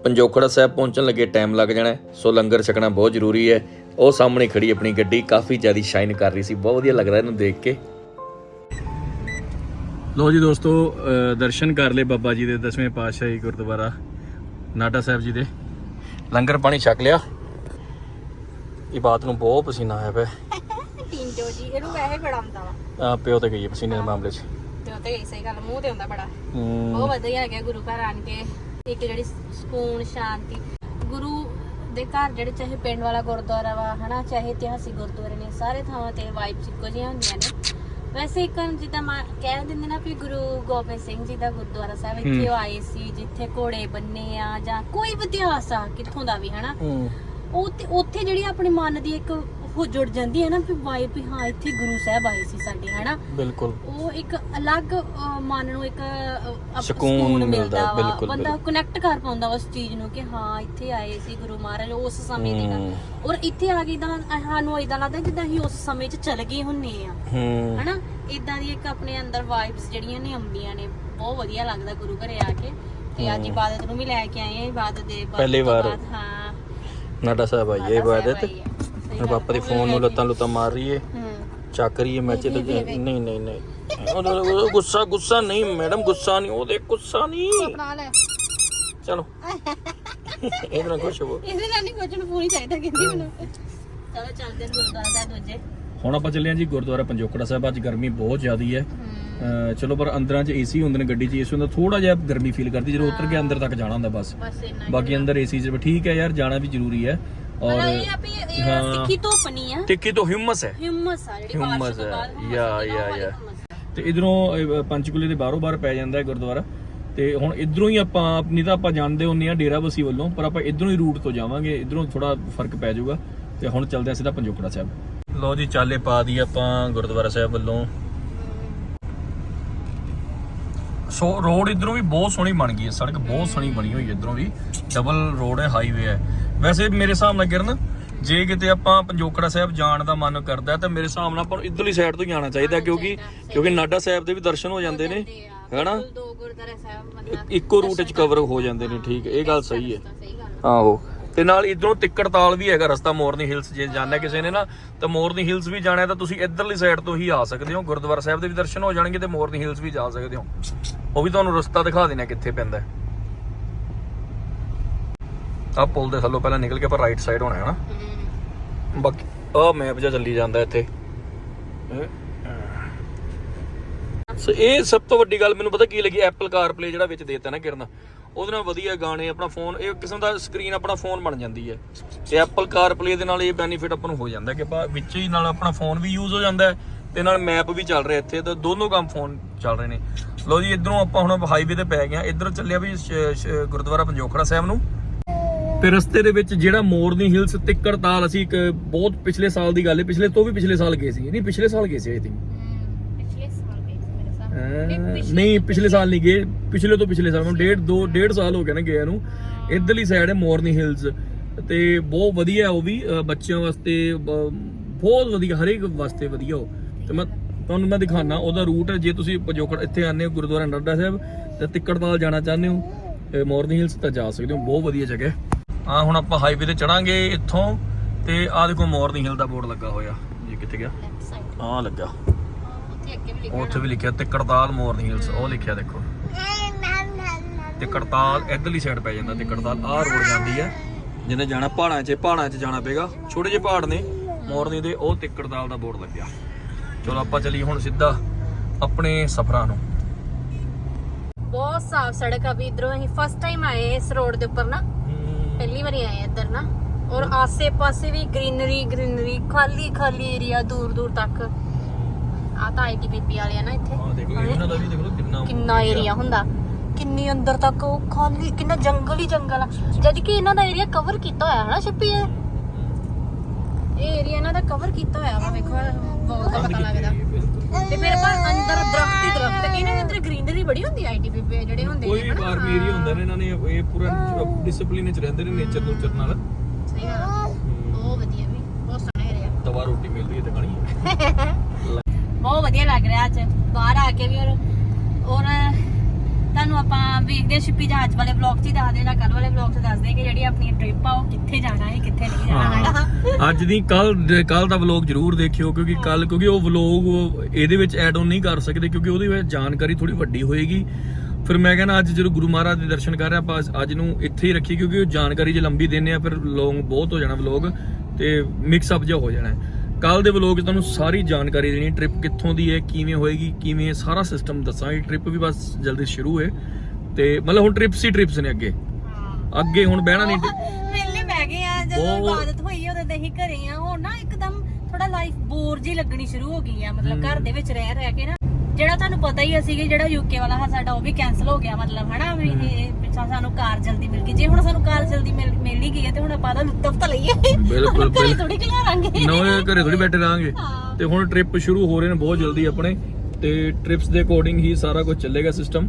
ਪੰਜੋਖੜਾ ਸਾਹਿਬ ਪਹੁੰਚਣ ਲੱਗੇ ਟਾਈਮ ਲੱਗ ਜਾਣਾ ਹੈ। ਸੋ ਲੰਗਰ ਛਕਣਾ ਬਹੁਤ ਜ਼ਰੂਰੀ ਹੈ। ਉਹ ਸਾਹਮਣੇ ਖੜੀ ਆਪਣੀ ਗੱਡੀ ਕਾਫੀ ਜ਼ਿਆਦਾ ਸ਼ਾਈਨ ਕਰ ਰਹੀ ਸੀ ਬਹੁਤ ਵਧੀਆ ਲੱਗਦਾ ਇਹਨੂੰ ਦੇਖ ਕੇ। ਲੋ ਜੀ ਦੋਸਤੋ ਦਰਸ਼ਨ ਕਰ ਲਏ ਬਾਬਾ ਜੀ ਦੇ ਦਸਵੇਂ ਪਾਤਸ਼ਾਹੀ ਗੁਰਦੁਆਰਾ ਨਾਟਾ ਸਾਹਿਬ ਜੀ ਦੇ। ਲੰਗਰ ਪਾਣੀ ਛਕ ਲਿਆ। ਇਹ ਬਾਤ ਨੂੰ ਬਹੁਤ ਪਸੀਨਾ ਆਇਆ ਪਿਆ। ਟੀਨ ਜੋ ਜੀ ਇਹਨੂੰ ਵੈਸੇ ਬੜਾ ਆਉਂਦਾ ਵਾ। ਆ ਪਿਓ ਤੇ ਗਈ ਹੈ ਪਸੀਨੇ ਦੇ ਮਾਮਲੇ 'ਚ। ਤੇ ਉਹ ਤੇ ਸਹੀ ਗੱਲ ਮੂੰਹ ਤੇ ਹੁੰਦਾ ਬੜਾ। ਬਹੁਤ ਵਧੀਆ ਲੱਗਿਆ ਗੁਰੂ ਘਰ ਆਣ ਕੇ। ਇੱਕ ਜਿਹੜੀ ਸਕੂਨ ਸ਼ਾਂਤੀ। ਗੁਰੂ ਦੇ ਘਰ ਜਿਹੜੇ ਚਾਹੇ ਪਿੰਡ ਵਾਲਾ ਗੁਰਦੁਆਰਾ ਵਾ ਹਨਾ ਚਾਹੇ ਇਤਿਹਾਸਿਕ ਗੁਰਦੁਆਰੇ ਨੇ ਸਾਰੇ ਥਾਵਾਂ ਤੇ ਵਾਈਬਸ ਇੱਕੋ ਜਿਹੀਆਂ ਹੁੰਦੀਆਂ ਨੇ। ਵੈਸੇ ਇੱਕ ਜਿੱਦਾਂ ਮਾ- ਕਹਿ ਦਿੰਦੇ ਨਾ ਵੀ ਗੁਰੂ ਗੋਬਿੰਦ ਸਿੰਘ ਜੀ ਦਾ ਗੁਰਦੁਆਰਾ ਸਾਹਿਬ ਇੱਥੇ ਉਹ ਆਏ ਸੀ ਜਿੱਥੇ ਘੋੜੇ ਬੰਨੇ ਆ ਜਾਂ ਕੋਈ ਵੀ ਇਤਿਹਾਸ ਆ ਕਿੱਥੋਂ ਦਾ ਵੀ ਹਨਾ। ਉਹ ਤੇ ਉੱਥੇ ਜਿਹੜੀ ਆਪਣੇ ਮਨ ਦੀ ਇੱਕ ਉਹ ਜੁੜ ਜਾਂਦੀ ਹੈ ਨਾ ਵੀ ਵਾਈਬ ਵੀ ਹਾਂ ਇੱਥੇ ਗੁਰੂ ਸਾਹਿਬ ਆਏ ਸੀ ਸਾਡੇ ਹਨਾ? ਬਿਲਕੁਲ। ਉਹ ਇੱਕ ਅਲੱਗ ਅਹ, ਮਨ ਨੂੰ ਇੱਕ ਅਹ, ਅਪ- ਸਕੂਨ ਮਿਲਦਾ, ਵਾ। ਬਿਲਕੁਲ, ਬੰਦਾ ਬਿਲਕੁਲ। ਕਨੈਕਟ ਕਰ ਪਾਉਂਦਾ ਉਸ ਚੀਜ਼ ਨੂੰ ਕਿ ਹਾਂ ਇੱਥੇ ਆਏ ਸੀ ਗੁਰੂ ਮਹਾਰਾਜ ਉਸ ਸਮੇਂ ਦੇ ਨਾਲ। ਔਰ ਇੱਥੇ ਆ ਕੇ ਤਾਂ ਸਾਨੂੰ ਇਦਾਂ ਲੱਗਦਾ ਜਿੱਦਾਂ ਅਸੀਂ ਉਸ ਸਮੇਂ 'ਚ ਚਲੇ ਗਏ ਹੁੰਨੇ ਆ। ਹਨਾ? ਇਦਾਂ ਦੀ ਇੱਕ ਆਪਣੇ ਅੰਦਰ ਵਾਈਬਸ ਜਿਹੜੀਆਂ ਨੇ ਆਉਂਦੀਆਂ ਨੇ ਬਹੁਤ ਵਧੀਆ ਲੱਗਦਾ ਗੁਰੂ ਘਰੇ ਆ ਕੇ। ਤੇ ਅੱਜ ਇਬਾਦਤ ਨੂੰ ਵੀ ਲੈ ਕੇ ਆਏ ਆ ਇਬਾਦਤ ਦੇ ਪਹਿਲੀ ਤੋਂ ਵਾਰ। ਬਾਅਦ, ਹਾਂ। ਨਾਟਾ ਸਾਹਿਬ ਆਈ ਹੈ ਸਾਹਿਬ ਇਬਾਦਤ। ਆਈ ਹੈ। ਮੇਰੇ ਪਾਪਾ ਦੇ ਫੋਨ ਨੂੰ ਲੱਤਾਂ ਲੁੱਤਾਂ ਮਾਰ ਰਹੀ ਏ ਹੂੰ। ਚੱਕ ਰਹੀ ਏ ਮੈਚੇ ਤੇ ਨਹੀਂ ਨਹੀਂ ਨਹੀਂ। ਉਹਦਾ ਗੁੱਸਾ ਗੁੱਸਾ ਨਹੀਂ ਮੈਡਮ ਗੁੱਸਾ ਨਹੀਂ ਉਹਦੇ ਗੁੱਸਾ ਨਹੀਂ। ਨਾਲ ਹੈ ਚਲੋ। ਇਹਦੇ ਨਾਲ ਖੁਸ਼ ਹੋਵੋ। ਇਹਦੇ ਨਾਲ ਨਹੀਂ ਕੁਝ ਨੂੰ ਹੀ ਚਾਹੀਦਾ ਕਹਿੰਦੀ ਮੈਨੂੰ। ਚਲੋ ਚੱਲਦੇ ਗੁਰਦੁਆਰਾ ਸਾਹਿਬ ਦੂਜੇ। ਹੁਣ ਆਪਾਂ ਚੱਲੇ ਹਾਂ ਜੀ ਗੁਰਦੁਆਰਾ ਪੰਜੋਕੜਾ ਸਾਹਿਬ ਅੱਜ ਗਰਮੀ ਬਹੁਤ ਜ਼ਿਆਦੀ ਹੈ। ਚਲੋ ਪਰ ਅੰਦਰਾਂ 'ਚ ਏਸੀ ਹੁੰਦੇ ਨੇ ਗੱਡੀ 'ਚ ਏਸੀ ਹੁੰਦਾ ਥੋੜਾ ਜਿਹਾ ਗਰਮੀ ਫੀਲ ਕਰਦੀ ਜਦੋਂ ਉਤਰ ਕੇ ਅੰਦਰ ਤੱਕ ਜਾਣਾ ਹੁੰਦਾ ਬਸ। ਬਾਕੀ ਅੰਦਰ ਏਸੀ 'ਚ ਠੀਕ ਹੈ ਯਾਰ ਜਾਣਾ ਵੀ ਜ਼ਰੂਰੀ ਹੈ। ਔਰ ਔਰ ਇਹ ਆ ਵੀ ਇਹ ਹਾਂ। ਸਿੱਖੀ ਧੁੱਪ ਨਹੀਂ ਆ। ਟਿੱਕੀ ਤੋਂ ਹਿੰਮਸ ਹੈ। ਹਿੰਮਸ ਆ ਜਿਹੜੀ ਹਿੰਮਸ ਬਾਰਿਸ਼ ਤੋਂ ਹੈ। ਬਾਅਦ ਯਾ, ਯਾ, ਯਾ। ਤੇ ਇਧਰੋਂ ਪੰਚਕੂਲੇ ਦੇ ਬਾਹਰੋਂ ਬਾਹਰ ਪੈ ਜਾਂਦਾ ਹੈ ਗੁਰਦੁਆਰਾ। ਤੇ ਹੁਣ ਇਧਰੋਂ ਹੀ ਆਪਾਂ ਨਹੀਂ ਤਾਂ ਆਪਾਂ ਜਾਣਦੇ ਹੁੰਨੇ ਆ ਡੇਰਾ ਬਸੀ ਵੱਲੋਂ ਪਰ ਆਪਾਂ ਇਧਰੋਂ ਹੀ ਰੂਟ ਤੋਂ ਜਾਵਾਂਗੇ। ਇਧਰੋਂ ਥੋੜਾ ਫ਼ਰਕ ਪੈ ਜਾਊਗਾ। ਤੇ ਹੁਣ ਚੱਲਦੇ ਆ ਸਿੱਧਾ ਪੰਜੋਕੜਾ ਸਾਹਿਬ। ਲੋ ਜੀ ਚਾਲੇ ਪਾ ਦੀ ਆਪਾਂ ਗੁਰਦੁਆਰਾ ਸਾਹਿਬ ਵੱਲੋਂ। ਸੋ ਰੋਡ ਇਧਰੋਂ ਵੀ ਬਹੁਤ ਸੋਹਣੀ ਬਣ ਗਈ ਹੈ। ਸੜਕ ਬਹੁਤ ਸੋਹਣੀ ਬਣੀ ਹੋਈ ਹੈ ਇਧਰੋਂ ਵੀ। ਡਬਲ ਰੋਡ ਹੈ ਹਾਈਵੇ ਹੈ। ਵੈਸੇ ਮੇਰੇ ਹਿਸਾਬ ਨਾਲ ਕਿਰਨ ਜੇ ਕਿਤੇ ਆਪਾਂ ਪੰਜੋਕੜਾ ਸਾਹਿਬ ਜਾਣ ਦਾ ਮਨ ਕਰਦਾ ਤਾਂ ਮੇਰੇ ਹਿਸਾਬ ਨਾਲ ਆਪਾਂ ਨੂੰ ਇਧਰਲੀ ਸਾਈਡ ਤੋਂ ਹੀ ਜਾਣਾ ਚਾਹੀਦਾ ਕਿਉਂਕਿ ਕਿਉਂਕਿ ਨਾਡਾ ਸਾਹਿਬ ਦੇ ਵੀ ਦਰਸ਼ਨ ਹੋ ਜਾਂਦੇ ਨੇ ਹੈਨਾ ਬਿਲਕੁਲ ਦੋ ਗੁਰਦੁਆਰਾ ਸਾਹਿਬ ਮਤਲਬ ਇੱਕੋ ਰੂਟ 'ਚ ਕਵਰ ਹੋ ਜਾਂਦੇ ਨੇ ਠੀਕ ਇਹ ਗੱਲ ਸਹੀ ਹੈ। ਆਹੋ ਤੇ ਨਾਲ ਇਧਰੋਂ ਤਿੱਕੜਤਾਲ ਵੀ ਹੈਗਾ ਰਸਤਾ ਮੋਰਨੀ ਹਿਲਸ ਜੇ ਜਾਣਾ ਕਿਸੇ ਨੇ ਨਾ ਤਾਂ ਮੋਰਨੀ ਹਿਲਸ ਵੀ ਜਾਣਾ ਤਾਂ ਤੁਸੀਂ ਇਧਰਲੀ ਸਾਈਡ ਤੋਂ ਹੀ ਆ ਸਕਦੇ ਹੋ ਗੁਰਦੁਆਰਾ ਸਾਹਿਬ ਦੇ ਵੀ ਦਰਸ਼ਨ ਹੋ ਜਾਣਗੇ ਤੇ ਮੋਰਨੀ ਹਿਲਸ ਵੀ ਜਾ ਸਕਦੇ ਹੋ। ਉਹ ਵੀ ਤੁਹਾਨੂੰ ਰਸਤਾ ਦਿਖਾ ਦੇਣਾ ਕਿੱਥੇ ਪੈਂਦਾ ਹੈ। ਆ ਪੁਲ ਦੇ ਥੱਲੋਂ ਪਹਿਲਾਂ ਨਿਕਲ ਕੇ ਆਪਾਂ ਰਾਈਟ ਸਾਈਡ ਹੋਣਾ ਹੈ ਨਾ। ਬਾਕੀ ਆ ਮੈਪ ਜਿਹਾ ਚੱਲੀ ਜਾਂਦਾ ਇੱਥੇ। ਸੋ ਇਹ ਸਭ ਤੋਂ ਵੱਡੀ ਗੱਲ ਮੈਨੂੰ ਪਤਾ ਕੀ ਲੱਗੀ ਐਪਲ CarPlay ਜਿਹੜਾ ਵਿੱਚ ਦੇਤਾ ਨਾ ਕਿਰਨ, ਉਹਦੇ ਨਾਲ ਵਧੀਆ ਗਾਣੇ, ਆਪਣਾ ਫੋਨ ਇਹ ਕਿਸਮ ਦਾ ਸਕਰੀਨ ਆਪਣਾ ਫੋਨ ਬਣ ਜਾਂਦੀ ਹੈ। ਤੇ ਐਪਲ CarPlay ਦੇ ਨਾਲ ਇਹ ਬੈਨੀਫਿਟ ਆਪਾਂ ਨੂੰ ਹੋ ਜਾਂਦਾ ਕਿ ਆਪਾਂ ਵਿੱਚ ਹੀ ਨਾਲ ਆਪਣਾ ਫੋਨ ਵੀ ਯੂਜ਼ ਹੋ ਜਾਂਦਾ ਹੈ ਤੇ ਨਾਲ ਮੈਪ ਵੀ ਚੱਲ ਰਿਹਾ ਇੱਥੇ, ਤਾਂ ਦੋਨੋਂ ਕੰਮ ਫੋਨ ਚੱਲ ਰਹੇ ਨੇ। ਲੋ ਜੀ, ਇਧਰੋਂ ਆਪਾਂ ਹੁਣ ਹਾਈਵੇ ਤੇ ਪੈ ਗਏ ਆ ਇਧਰ ਚੱਲਿਆ ਵੀ ਗੁਰਦੁਆਰਾ ਪੰਜੋਖੜਾ ਸਾਹਿਬ ਨੂੰ। ਤੇ ਰਸਤੇ ਦੇ ਵਿੱਚ ਜਿਹੜਾ ਮੋਰਨੀ ਹਿਲਸ ਤਿੱਕੜਤਾਲ ਅਸੀਂ ਇੱਕ ਬਹੁਤ ਪਿਛਲੇ ਸਾਲ ਦੀ ਗੱਲ ਹੈ ਪਿਛਲੇ ਤੋਂ ਵੀ ਪਿਛਲੇ ਸਾਲ ਗਏ ਸੀ ਨਹੀਂ ਪਿਛਲੇ ਸਾਲ ਗਏ ਸੀ ਆਈ ਥਿੰਕ ਪਿਛਲੇ ਸਾਲ ਗਏ ਸੀ ਮੇਰੇ ਸਾਹਮਣੇ ਨਹੀਂ ਪਿਛਲੇ ਸਾਲ ਨਹੀਂ ਗਏ। ਪਿਛਲੇ ਤੋਂ ਪਿਛਲੇ ਸਾਲ ਨੂੰ ਡੇਢ ਦੋ ਡੇਢ ਸਾਲ ਹੋ ਗਏ ਨਾ ਗਿਆ ਨੂੰ। ਇਧਰਲੀ ਸਾਈਡ ਹੈ ਮੋਰਨੀ ਹਿਲਸ। ਤੇ ਬਹੁਤ ਵਧੀਆ ਉਹ ਵੀ ਬੱਚਿਆਂ ਵਾਸਤੇ ਬਹੁਤ ਵਧੀਆ ਹਰੇਕ ਵਾਸਤੇ ਵਧੀਆ ਉਹ। ਤੇ ਮੈਂ ਤੁਹਾਨੂੰ ਮੈਂ ਦਿਖਾਣਾ ਉਹਦਾ ਰੂਟ ਜੇ ਤੁਸੀਂ ਪਜੋਕੜ ਇੱਥੇ ਆਨੇ ਹੋ ਗੁਰਦੁਆਰਾ ਨੱਡਾ ਸਾਹਿਬ ਤੇ ਤਿੱਕੜਤਾਲ ਜਾਣਾ ਚਾਹੁੰਦੇ ਹੋ ਮੋਰਨੀ ਹਿਲਸ ਤਾਂ ਜਾ ਸਕਦੇ ਹੋ। ਬਹੁਤ ਵਧੀਆ ਜਗ੍ਹਾ ਹੈ। ਆ ਹੁਣ ਆਪਾਂ ਹਾਈਵੇ ਤੇ ਚੜਾਂਗੇ ਇੱਥੋਂ ਤੇ ਆ ਦੇਖੋ ਮੋਰਨੀ ਹਿਲ ਦਾ ਬੋਰਡ ਲੱਗਾ ਹੋਇਆ। ਇਹ ਕਿੱਥੇ ਗਿਆ? ਆ ਲੱਗਾ। ਉੱਥੇ ਅੱਗੇ ਵੀ ਲਿਖਿਆ ਉੱਥੇ ਵੀ ਲਿਖਿਆ ਤੇ ਕੜਤਾਲ ਮੋਰਨੀ ਹਿਲਸ ਉਹ ਲਿਖਿਆ ਦੇਖੋ। ਤੇ ਕੜਤਾਲ ਇਧਰਲੀ ਸਾਈਡ ਪੈ ਜਾਂਦਾ ਤੇ ਕੜਤਾਲ ਆਹ ਰੋਡ ਜਾਂਦੀ ਹੈ ਜਿਹਨੇ ਜਾਣਾ ਪਹਾੜਾਂ 'ਚ ਪਹਾੜਾਂ 'ਚ ਜਾਣਾ ਪਏਗਾ। ਛੋਟੇ ਜਿਹੇ ਪਹਾੜ ਨੇ ਮੋਰਨੀ ਦੇ ਉਹ ਤੇ ਕੜਤਾਲ ਦਾ ਬੋਰਡ ਲੱਗਿਆ। ਚਲੋ ਆਪਾਂ ਚੱਲੀਏ ਹੁਣ ਸਿੱਧਾ ਆਪਣੇ ਸਫ਼ਰਾਂ ਨੂੰ। ਬਹੁਤ ਸਾਫ਼ ਸੜਕ ਆ ਵੀ ਇਧਰੋਂ ਅਸੀਂ ਫਸਟ ਟਾਈਮ ਆਏ ਇਸ ਰੋਡ ਦੇ ਉੱਪਰ ਨਾ। ਪਹਿਲੀ ਵਾਰੀ ਆਏ ਇੱਧਰ ਨਾ। ਔਰ ਆਸੇ-ਪਾਸੇ ਵੀ ਗ੍ਰੀਨਰੀ ਗ੍ਰੀਨਰੀ ਖਾਲੀ ਖਾਲੀ ਏਰੀਆ ਦੂਰ ਦੂਰ ਤੱਕ। ਆ ਤਾਂ ਆਈਟੀਪੀਪੀ ਵਾਲੇ ਆ ਨਾ ਇੱਥੇ। ਆਹ ਦੇਖੋ ਇਹਨਾਂ ਦਾ ਵੀ ਦੇਖ ਲਓ ਕਿੰਨਾ ਕਿੰਨਾ ਏਰੀਆ ਹੁੰਦਾ। ਕਿੰਨੀ ਅੰਦਰ ਤੱਕ ਉਹ ਖਾਲੀ ਕਿੰਨਾ ਜੰਗਲ ਹੀ ਜੰਗਲ ਆ। ਜਦ ਕਿ ਇਹਨਾਂ ਦਾ ਏਰੀਆ ਕਵਰ ਕੀਤਾ ਹੋਇਆ ਹੈ ਨਾ ਛੱਪੀ ਇਹ? ਇਹ ਏਰੀਆ ਇਹਨਾਂ ਦਾ ਕਵਰ ਕੀਤਾ ਹੋਇਆ ਵਾ ਵੇਖੋ ਬਹੁਤ ਪਤਾ ਲੱਗਦਾ। ਤੇ ਫਿਰ ਆਪਾਂ ਅੰਦਰ ਦਰਖਤ ਹੀ ਦਰਖਤ ਇਹਨਾਂ ਦੇ ਅੰਦਰ ਗ੍ਰੀਨਰੀ ਬੜੀ ਹੁੰਦੀ ਆਈਟੀਪੀਪੀ ਜਿਹੜੇ ਹੁੰਦੇ ਕੋਈ ਨੇ ਹਨਾ? ਆਰਮੀ ਏਰੀਆ ਹੁੰਦਾ ਨੇ ਇਹਨਾਂ ਨੇ ਇਹ ਪੂਰਾ ਡਿਸਪਲਿਨ 'ਚ ਰਹਿੰਦੇ ਨੇ ਨੇਚਰ ਕਲਚਰ ਨਾਲ। ਸਹੀ ਗੱਲ ਆ। ਬਹੁਤ ਵਧੀਆ ਵੀ ਬਹੁਤ ਸੋਹਣਾ ਏਰੀਆ ਦਵਾ ਰੋਟੀ ਮਿਲਦੀ ਹੈ ਤੇ ਖਾਣੀ ਹੈ। ਬਹੁਤ ਵਧੀਆ ਲੱਗ ਰਿਹਾ ਅੱਜ। ਬਾਹਰ ਆ ਕੇ ਵੀ ਔਰ ਔਰ ਤੁਹਾਨੂੰ ਆਪਾਂ ਵੇਖਦੇ ਹਾਂ ਛਿੱਪੀ ਜਹਾਜ਼ ਵਾਲੇ ਵਲੌਗ 'ਚ ਹੀ ਜਾਂ ਕੱਲ ਵਾਲੇ ਵਲੌਗ 'ਚ ਦੱਸਦੇ ਕਿ ਜਿਹੜੀ ਆਪਣੀ ਟ੍ਰਿਪ ਆ ਉਹ ਕਿੱਥੇ ਜਾਣਾ ਹੈ ਕਿੱਥੇ ਨਹੀਂ ਜਾਣਾ ਹੈ। ਅੱਜ ਦੀ ਕੱਲ ਕੱਲ ਦਾ ਵਲੌਗ ਜਰੂਰ ਦੇਖਿਓ ਕਿਉਂਕਿ ਕੱਲ ਕਿਉਂਕਿ ਉਹ ਵਲੌਗ ਇਹਦੇ ਵਿੱਚ ਐਡ ਆਨ ਨਹੀਂ ਕਰ ਸਕਦੇ ਕਿਉਂਕਿ ਉਹਦੀ ਵਿੱਚ ਜਾਣਕਾਰੀ ਥੋੜੀ ਵੱਡੀ ਹੋਏਗੀ। ਫਿਰ ਮੈਂ ਕਹਿੰਦਾ ਅੱਜ ਜਦੋਂ ਗੁਰੂ ਮਹਾਰਾਜ ਦੇ ਦਰਸ਼ਨ ਕਰ ਰਿਹਾ ਆਪਾਂ ਅੱਜ ਨੂੰ ਇੱਥੇ ਹੀ ਰੱਖੀ ਕਿਉਂਕਿ ਉਹ ਜਾਣਕਾਰੀ ਜੇ ਲੰਬੀ ਦਿੰਨੇ ਆ ਫਿਰ ਲੌਂਗ ਬਹੁਤ ਹੋ ਜਾਣਾ ਵਲੌਗ ਤੇ ਮਿਕਸ ਅਪ ਜਿਹਾ ਹੋ ਜਾਣਾ ਕੱਲ ਦੇ ਵਲੌਗ 'ਚ ਤੁਹਾਨੂੰ ਸਾਰੀ ਜਾਣਕਾਰੀ ਦੇਣੀ ਟ੍ਰਿਪ ਕਿੱਥੋਂ ਦੀ ਹੈ ਕਿਵੇਂ ਹੋਏਗੀ ਕਿਵੇਂ ਸਾਰਾ ਸਿਸਟਮ ਦੱਸਾਂਗੇ। ਟ੍ਰਿਪ ਵੀ ਬਸ ਜਲਦੀ ਸ਼ੁਰੂ ਹੈ ਤੇ ਮਤਲਬ ਹੁਣ ਟ੍ਰਿਪਸ ਹੀ ਟ੍ਰਿਪਸ ਨੇ ਅੱਗੇ। ਅੱਗੇ ਹੁਣ ਬਹਿਣਾ ਨਹੀਂ। ਵੇਲੇ ਬਹਿ ਗਏ ਆ ਜਦੋਂ ਇਬਾਦਤ ਹੋਈ ਉਦੋਂ ਤੇ ਅਸੀਂ ਘਰੇ ਆ। ਹੁਣ ਨਾ ਇੱਕਦਮ ਥੋੜਾ ਲਾਈਫ ਬੋਰ ਜੀ ਲੱਗਣੀ ਸ਼ੁਰੂ ਹੋ ਗਈ ਆ। ਮਤਲਬ ਘਰ ਦੇ ਵਿੱਚ ਰਹਿ ਰਹਿ ਕੇ ਨਾ। ਜਿਹੜਾ ਤੁਹਾਨੂੰ ਪਤਾ ਹੀ ਅਸੀਂ ਕਿ ਜਿਹੜਾ ਯੂਕੇ ਵਾਲਾ ਹਾ ਸਾਡਾ ਉਹ ਵੀ ਕੈਨਸਲ ਹੋ ਗਿਆ ਮਤਲਬ ਹਨਾ ਵੀ ਇਹ ਪਿੱਛਾ ਸਾਨੂੰ ਕਾਰ ਜਲਦੀ ਮਿਲ ਗਈ ਜੇ ਹੁਣ ਸਾਨੂੰ ਕਾਰ ਜਲਦੀ ਮਿਲ ਮਿਲ ਹੀ ਗਈ ਹੈ ਤੇ ਹੁਣ ਆਪਾਂ ਦਾ ਲੁਤਫ ਤਾਂ ਲਈਏ ਬਿਲਕੁਲ, ਘਰੇ ਬਿਲਕੁਲ। ਥੋੜੀ ਖਿਲਾਰਾਂਗੇ ਨਵੇਂ ਘਰੇ ਥੋੜੀ ਬੈਠੇ ਰਹਾਂਗੇ ਹਾਂ। ਤੇ ਹੁਣ ਟ੍ਰਿਪ ਸ਼ੁਰੂ ਹੋ ਰਹੇ ਨੇ ਬਹੁਤ ਜਲਦੀ ਆਪਣੇ ਤੇ ਟ੍ਰਿਪਸ ਦੇ ਅਕੋਰਡਿੰਗ ਹੀ ਸਾਰਾ ਕੁਝ ਚੱਲੇਗਾ ਸਿਸਟਮ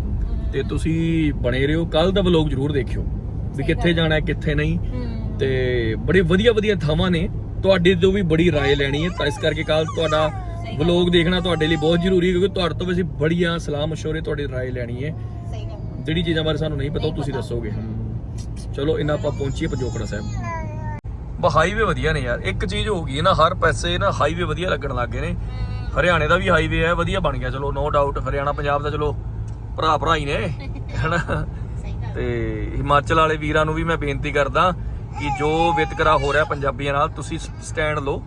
ਤੇ ਤੁਸੀਂ ਬਣੇ ਰਹੋ ਕੱਲ ਦਾ ਵਲੌਗ ਜਰੂਰ ਦੇਖਿਓ ਵੀ ਕਿੱਥੇ ਜਾਣਾ ਹੈ ਕਿੱਥੇ ਨਹੀਂ ਹੂੰ ਤੇ ਬੜੇ ਵਧੀਆ ਵਧੀਆ ਥਾਵਾਂ ਨੇ ਤੁਹਾਡੇ ਤੋਂ ਵੀ ਬੜੀ رائے ਲੈਣੀ ਹੈ ਤਾਂ ਇਸ ਕਰਕੇ ਕੱਲ ਤੁਹਾਡਾ ਵਲੌਗ ਦੇਖਣਾ ਤੁਹਾਡੇ ਲਈ ਬਹੁਤ ਜ਼ਰੂਰੀ ਹੈ ਕਿਉਂਕਿ ਤੁਹਾਡੇ ਤੋਂ ਵੀ ਅਸੀਂ ਬੜੀਆਂ ਸਲਾਹ مشورے ਤੁਹਾਡੀ رائے ਲੈਣੀ ਹੈ ਸਹੀ ਗੱਲ ਜਿਹੜੀ ਚੀਜ਼ਾਂ ਬਾਰੇ ਸਾਨੂੰ ਨਹੀਂ ਪਤਾ ਉਹ ਤੁਸੀਂ ਦੱਸੋਗੇ ਚਲੋ ਇਹਨਾਂ ਆਪਾਂ ਪਹੁੰਚੀਏ ਪੰਜੋਕੜਾ ਸਾਹਿਬ ਬਾ ਹਾਈਵੇ ਵਧੀਆ ਨੇ ਯਾਰ ਇੱਕ ਚੀਜ਼ ਹੋ ਗਈ ਹੈ ਨਾ ਹਰ ਪਾਸੇ ਨਾ ਹਾਈਵੇ ਵਧੀਆ ਲੱਗਣ ਲੱਗ ਗਏ ਨੇ ਹਰਿਆਣੇ ਦਾ ਵੀ ਹਾਈਵੇ ਹੈ ਵਧੀਆ ਬਣ ਗਿਆ ਚਲੋ ਨੋ ਡਾਊਟ ਹਰਿਆਣਾ ਪੰਜਾਬ ਦਾ ਚਲੋ ਭਰਾ ਭਰਾ ਹੀ ਨੇ ਹੈਨਾ ਸਹੀ ਗੱਲ ਤੇ ਹਿਮਾਚਲ ਵਾਲੇ ਵੀਰਾਂ ਨੂੰ ਵੀ ਮੈਂ ਬੇਨਤੀ ਕਰਦਾ ਕਿ ਜੋ ਵਿਤਕਰਾ ਹੋ ਰਿਹਾ ਪੰਜਾਬੀਆਂ ਨਾਲ ਤੁਸੀਂ ਸਟੈਂਡ ਲਓ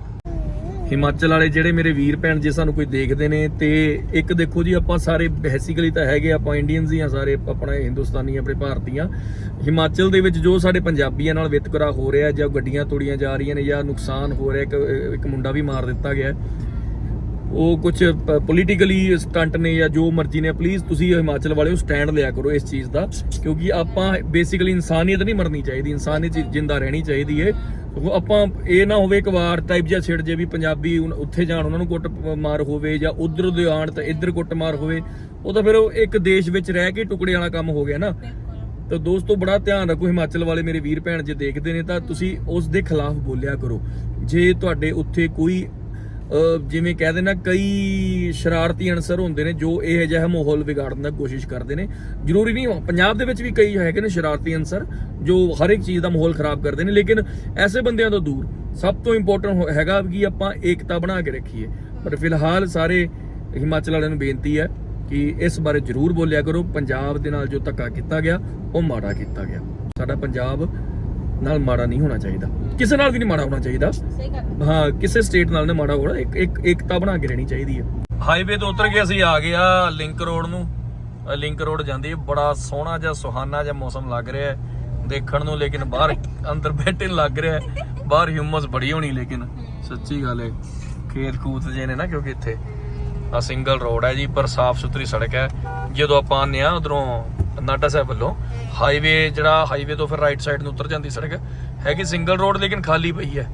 ਹਿਮਾਚਲ ਵਾਲੇ ਜਿਹੜੇ ਮੇਰੇ ਵੀਰ ਭੈਣ ਜੇ ਸਾਨੂੰ ਕੋਈ ਦੇਖਦੇ ਨੇ ਤੇ ਇੱਕ ਦੇਖੋ ਜੀ, ਆਪਾਂ ਸਾਰੇ ਬੇਸਿਕਲੀ ਤਾਂ ਹੈਗੇ ਆਪਾਂ ਇੰਡੀਅਨਸ ਹੀ ਆ ਸਾਰੇ ਆਪਣਾ ਹਿੰਦੁਸਤਾਨੀ, ਆਪਣੇ ਭਾਰਤੀਆਂ ਹਿਮਾਚਲ ਦੇ ਵਿੱਚ ਜੋ ਸਾਡੇ ਪੰਜਾਬੀਆਂ ਨਾਲ ਵਿਤਕਰਾ ਹੋ ਰਿਹਾ ਜਾਂ ਗੱਡੀਆਂ ਤੋੜੀਆਂ ਜਾ ਰਹੀਆਂ ਨੇ ਜਾਂ ਨੁਕਸਾਨ ਹੋ ਰਿਹਾ, ਇੱਕ ਇੱਕ ਮੁੰਡਾ ਵੀ ਮਾਰ ਦਿੱਤਾ ਗਿਆ। ਉਹ ਕੁਝ ਪੋਲੀਟੀਕਲੀ ਸਟੰਟ ਨੇ ਜਾਂ ਜੋ ਮਰਜ਼ੀ ਨੇ ਪਲੀਜ਼ ਤੁਸੀਂ ਹਿਮਾਚਲ ਵਾਲਿਓ ਸਟੈਂਡ ਲਿਆ ਕਰੋ ਇਸ ਚੀਜ਼ ਦਾ, ਕਿਉਂਕਿ ਆਪਾਂ ਬੇਸਿਕਲੀ ਇਨਸਾਨੀਅਤ ਨਹੀਂ ਮਰਨੀ ਚਾਹੀਦੀ, ਇਨਸਾਨੀਅਤ ਜਿੰਦਾ ਰਹਿਣੀ ਚਾਹੀਦੀ ਹੈ ਆਪਾਂ, ਇਹ ਨਾ ਹੋਵੇ ਇੱਕ ਵਾਰ ਟਾਈਪ ਜਿਹਾ ਛਿੜ ਜੇ ਵੀ ਪੰਜਾਬੀ ਉੱਥੇ ਜਾਣ ਉਹਨਾਂ ਨੂੰ ਕੁੱਟ ਮਾਰ ਹੋਵੇ ਜਾਂ ਉਧਰ ਦੇ ਆਣ ਤਾਂ ਇੱਧਰ ਕੁੱਟ ਮਾਰ ਹੋਵੇ, ਉਹ ਤਾਂ ਫਿਰ ਉਹ ਇੱਕ ਦੇਸ਼ ਵਿੱਚ ਰਹਿ ਕੇ ਟੁਕੜੇ ਵਾਲਾ ਕੰਮ ਹੋ ਗਿਆ ਨਾ। ਤਾਂ ਦੋਸਤੋ ਬੜਾ ਧਿਆਨ ਰੱਖੋ ਹਿਮਾਚਲ ਵਾਲੇ ਮੇਰੇ ਵੀਰ ਭੈਣ ਜੇ ਦੇਖਦੇ ਨੇ ਤਾਂ ਤੁਸੀਂ ਉਸ ਦੇ ਖਿਲਾਫ ਬੋਲਿਆ ਕਰੋ। ਜੇ ਤੁਹਾਡੇ ਉੱਥੇ ਕੋਈ ਜਿਵੇਂ ਕਹਿ ਦੇਣਾ ਕਈ ਸ਼ਰਾਰਤੀ ਅਨਸਰ ਹੁੰਦੇ ਨੇ ਜੋ ਇਹ ਜਿਹਾ ਮਾਹੌਲ ਵਿਗਾੜਨ ਦਾ ਕੋਸ਼ਿਸ਼ ਕਰਦੇ ਨੇ। ਜ਼ਰੂਰੀ ਨਹੀਂ, ਪੰਜਾਬ ਦੇ ਵਿੱਚ ਵੀ ਕਈ ਹੈਗੇ ਨੇ ਸ਼ਰਾਰਤੀ ਅਨਸਰ ਜੋ ਹਰ ਇੱਕ ਚੀਜ਼ ਦਾ ਮਾਹੌਲ ਖਰਾਬ ਕਰਦੇ ਨੇ, ਲੇਕਿਨ ਐਸੇ ਬੰਦਿਆਂ ਤੋਂ ਦੂਰ ਸਭ ਤੋਂ ਇੰਪੋਰਟੈਂਟ ਹੈਗਾ ਕਿ ਆਪਾਂ ਏਕਤਾ ਬਣਾ ਕੇ ਰੱਖੀਏ। ਪਰ ਫਿਲਹਾਲ ਸਾਰੇ ਹਿਮਾਚਲ ਵਾਲਿਆਂ ਨੂੰ ਬੇਨਤੀ ਹੈ ਕਿ ਇਸ ਬਾਰੇ ਜ਼ਰੂਰ ਬੋਲਿਆ ਕਰੋ। ਪੰਜਾਬ ਦੇ ਨਾਲ ਜੋ ਧੱਕਾ ਕੀਤਾ ਗਿਆ, ਉਹ ਮਾੜਾ ਕੀਤਾ ਗਿਆ। ਸਾਡਾ ਪੰਜਾਬ ਨਾਲ ਮਾੜਾ ਨਹੀਂ ਹੋਣਾ ਚਾਹੀਦਾ। ਕਿਸੇ ਨਾਲ ਵੀ ਨਹੀਂ ਮਾੜਾ ਹੋਣਾ ਚਾਹੀਦਾ। ਸਹੀ ਗੱਲ ਹਾਂ। ਕਿਸੇ ਸਟੇਟ ਨਾਲ ਨੇ ਮਾੜਾ ਹੋਣਾ। ਇੱਕ ਇੱਕ ਏਕਤਾ ਬਣਾ ਕੇ ਰਹਿਣੀ ਚਾਹੀਦੀ ਹੈ। ਹਾਈਵੇ ਤੋਂ ਉਤਰ ਕੇ ਅਸੀਂ ਆ ਗਏ ਆ ਲਿੰਕ ਰੋਡ ਨੂੰ। ਲਿੰਕ ਰੋਡ ਜਾਂਦੀ ਹੈ। ਬੜਾ ਸੋਹਣਾ ਜਿਹਾ ਸੁਹਾਨਾ ਜਿਹਾ ਮੌਸਮ ਲੱਗ ਰਿਹਾ ਹੈ। ਦੇਖਣ ਨੂੰ ਲੇਕਿਨ ਬਾਹਰ ਅੰਦਰ ਬੈਠੇ ਲੱਗ ਰਿਹਾ ਹੈ। ਬਾਹਰ ਹਿਊਮਸ ਬੜੀ ਹੋਣੀ ਲੇਕਿਨ ਸੱਚੀ ਗੱਲ ਹੈ। ਖੇਤ ਖੂਤ ਜੇ ਨੇ ਨਾ ਕਿਉਂਕਿ ਇੱਥੇ। ਆ ਸਿੰਗਲ ਰੋਡ ਹੈ ਜੀ ਪਰ ਸਾਫ਼ ਸੁਥਰੀ ਸੜਕ ਹੈ। ਜਦੋਂ ਆਪਾਂ ਆਉਂਦੇ ਆ ਉਧਰੋਂ ਨਾਡਾ ਸਾਹਿਬ ਵੱਲੋਂ ਹਾਈਵੇ ਜਿਹੜਾ ਹਾਈਵੇ ਤੋਂ ਫਿਰ ਰਾਈਟ ਸਾਈਡ ਨੂੰ ਉਤਰ ਜਾਂਦੀ ਸੜਕ ਹੈਗੀ ਸਿੰਗਲ ਰੋਡ ਲੇਕਿਨ ਖਾਲੀ ਪਈ ਹੈ।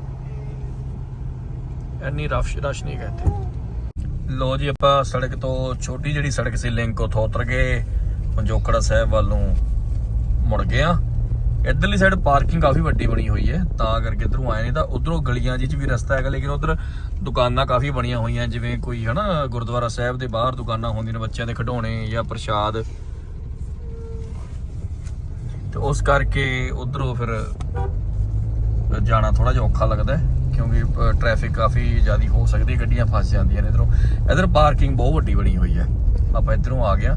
ਇੰਨੀ ਰਸ਼ ਰਸ਼ ਨਹੀਂ ਹੈ ਲੋ ਜੀ, ਆਪਾਂ ਸੜਕ ਤੋਂ ਛੋਟੀ ਜਿਹੜੀ ਸੜਕ ਸੀ ਲਿੰਕ ਉਥੋਂ ਉਤਰ ਗਏ। ਪੰਜੋਖੜਾ ਸਾਹਿਬ ਵੱਲ ਮੁੜ ਗਏ ਆ ਇਧਰਲੀ ਸਾਈਡ ਪਾਰਕਿੰਗ ਕਾਫੀ ਵੱਡੀ ਬਣੀ ਹੋਈ ਹੈ। ਤਾਂ ਕਰਕੇ ਇਧਰੋਂ ਆਏ ਨੇ ਤਾਂ ਉਧਰੋਂ ਗਲੀਆਂ ਜਿਹੀ 'ਚ ਵੀ ਰਸਤਾ ਹੈਗਾ, ਲੇਕਿਨ ਉਧਰ ਦੁਕਾਨਾਂ ਕਾਫੀ ਬਣੀਆਂ ਹੋਈਆਂ, ਜਿਵੇਂ ਕੋਈ ਹਨਾ ਗੁਰਦੁਆਰਾ ਸਾਹਿਬ ਦੇ ਬਾਹਰ ਦੁਕਾਨਾਂ ਹੁੰਦੀਆਂ ਨੇ ਬੱਚਿਆਂ ਦੇ ਖਿਡੌਣੇ ਜਾਂ ਪ੍ਰਸ਼ਾਦ। ਤੇ ਉਸ ਕਰਕੇ ਉਧਰੋਂ ਫਿਰ ਜਾਣਾ ਥੋੜਾ ਜਿਹਾ ਔਖਾ ਲੱਗਦਾ ਹੈ ਕਿਉਂਕਿ ਟ੍ਰੈਫਿਕ ਕਾਫੀ ਜ਼ਿਆਦੀ ਹੋ ਸਕਦੀ ਹੈ ਗੱਡੀਆਂ ਫਸ ਜਾਂਦੀਆਂ ਨੇ ਇਧਰੋਂ। ਇਧਰ ਪਾਰਕਿੰਗ ਬਹੁਤ ਵੱਡੀ ਬਣੀ ਹੋਈ ਹੈ। ਆਪਾਂ ਇਧਰੋਂ ਆ ਗਿਆ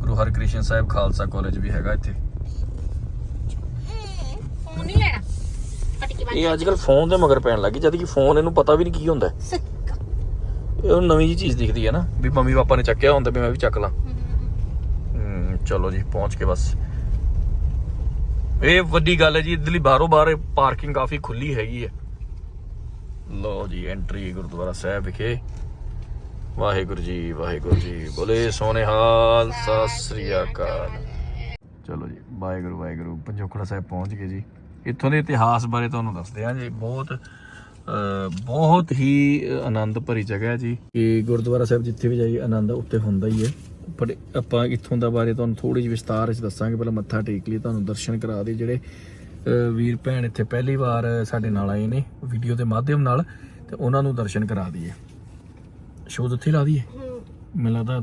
ਗੁਰੂ ਹਰਕ੍ਰਿਸ਼ਨ ਸਾਹਿਬ ਖਾਲਸਾ ਕਾਲਜ ਵੀ ਹੈਗਾ ਇੱਥੇ। ਫੋਨ ਨਹੀਂ ਲੈਣਾ। ਪਟਕੀ ਬੰਦ ਇਹ ਅੱਜ ਕੱਲ ਫੋਨ ਦੇ ਮਗਰ ਪੈਣ ਲੱਗੀ ਜਦ ਕਿ ਫੋਨ ਇਹਨੂੰ ਪਤਾ ਵੀ ਨਹੀਂ ਕੀ ਹੁੰਦਾ। ਇਹ ਨਵੀਂ ਜੀ ਚੀਜ਼ ਦਿਖਦੀ ਹੈ ਨਾ ਵੀ ਮੰਮੀ ਪਾਪਾ ਨੇ ਚੱਕਿਆ ਹੁੰਦਾ ਵੀ ਮੈਂ ਵੀ ਚੱਕ ਲਾਂ। ਚਲੋ ਜੀ ਪਹੁੰਚ ਕੇ ਬਸ। ਇਹ ਵੱਡੀ ਗੱਲ ਹੈ ਜੀ, ਇਧਰਲੀ ਬਾਹਰੋਂ ਬਾਹਰ ਪਾਰਕਿੰਗ ਕਾਫੀ ਖੁੱਲੀ ਹੈਗੀ ਹੈ। ਲੋ ਜੀ ਐਂਟਰੀ ਗੁਰਦੁਆਰਾ ਸਾਹਿਬ ਵਿਖੇ। ਵਾਹਿਗੁਰੂ ਜੀ ਵਾਹਿਗੁਰੂ ਜੀ, ਬੋਲੇ ਸੋਨੇ ਹਾਲ, ਸਤਿ ਸ੍ਰੀ ਅਕਾਲ। ਚਲੋ ਜੀ, ਵਾਹਿਗੁਰੂ ਵਾਹਿਗੁਰੂ, ਪੰਜੋਖੜਾ ਸਾਹਿਬ ਪਹੁੰਚ ਗਏ ਜੀ। ਇੱਥੋਂ ਦੇ ਇਤਿਹਾਸ ਬਾਰੇ ਤੁਹਾਨੂੰ ਦੱਸਦੇ ਹਾਂ ਜੀ, ਬਹੁਤ ਬਹੁਤ ਹੀ ਆਨੰਦ ਭਰੀ ਜਗ੍ਹਾ ਹੈ ਜੀ। ਕਿ ਗੁਰਦੁਆਰਾ ਸਾਹਿਬ ਜਿੱਥੇ ਵੀ ਜਾਈਏ ਆਨੰਦ ਉੱਤੇ ਹੁੰਦਾ ਹੀ ਹੈ। ਪਰ ਆਪਾਂ ਇੱਥੋਂ ਦਾ ਬਾਰੇ ਤੁਹਾਨੂੰ ਥੋੜੀ ਜਿਹੀ ਵਿਸਤਾਰ ਵਿੱਚ ਦੱਸਾਂਗੇ। ਪਹਿਲਾਂ ਮੱਥਾ ਟੇਕ ਲਈ ਤੁਹਾਨੂੰ ਦਰਸ਼ਨ ਕਰਾ ਦੇ ਜਿਹੜੇ ਵੀਰ ਭੈਣ ਇੱਥੇ ਪਹਿਲੀ ਵਾਰ ਸਾਡੇ ਨਾਲ ਆਏ ਨੇ ਵੀਡੀਓ ਦੇ ਮਾਧਿਅਮ ਨਾਲ ਤੇ ਉਹਨਾਂ ਨੂੰ ਦਰਸ਼ਨ ਕਰਾ ਦਈਏ। ਸ਼ੋਅ ਉੱਥੇ ਲਾ ਦਈਏ? ਮੈਨੂੰ ਲੱਗਦਾ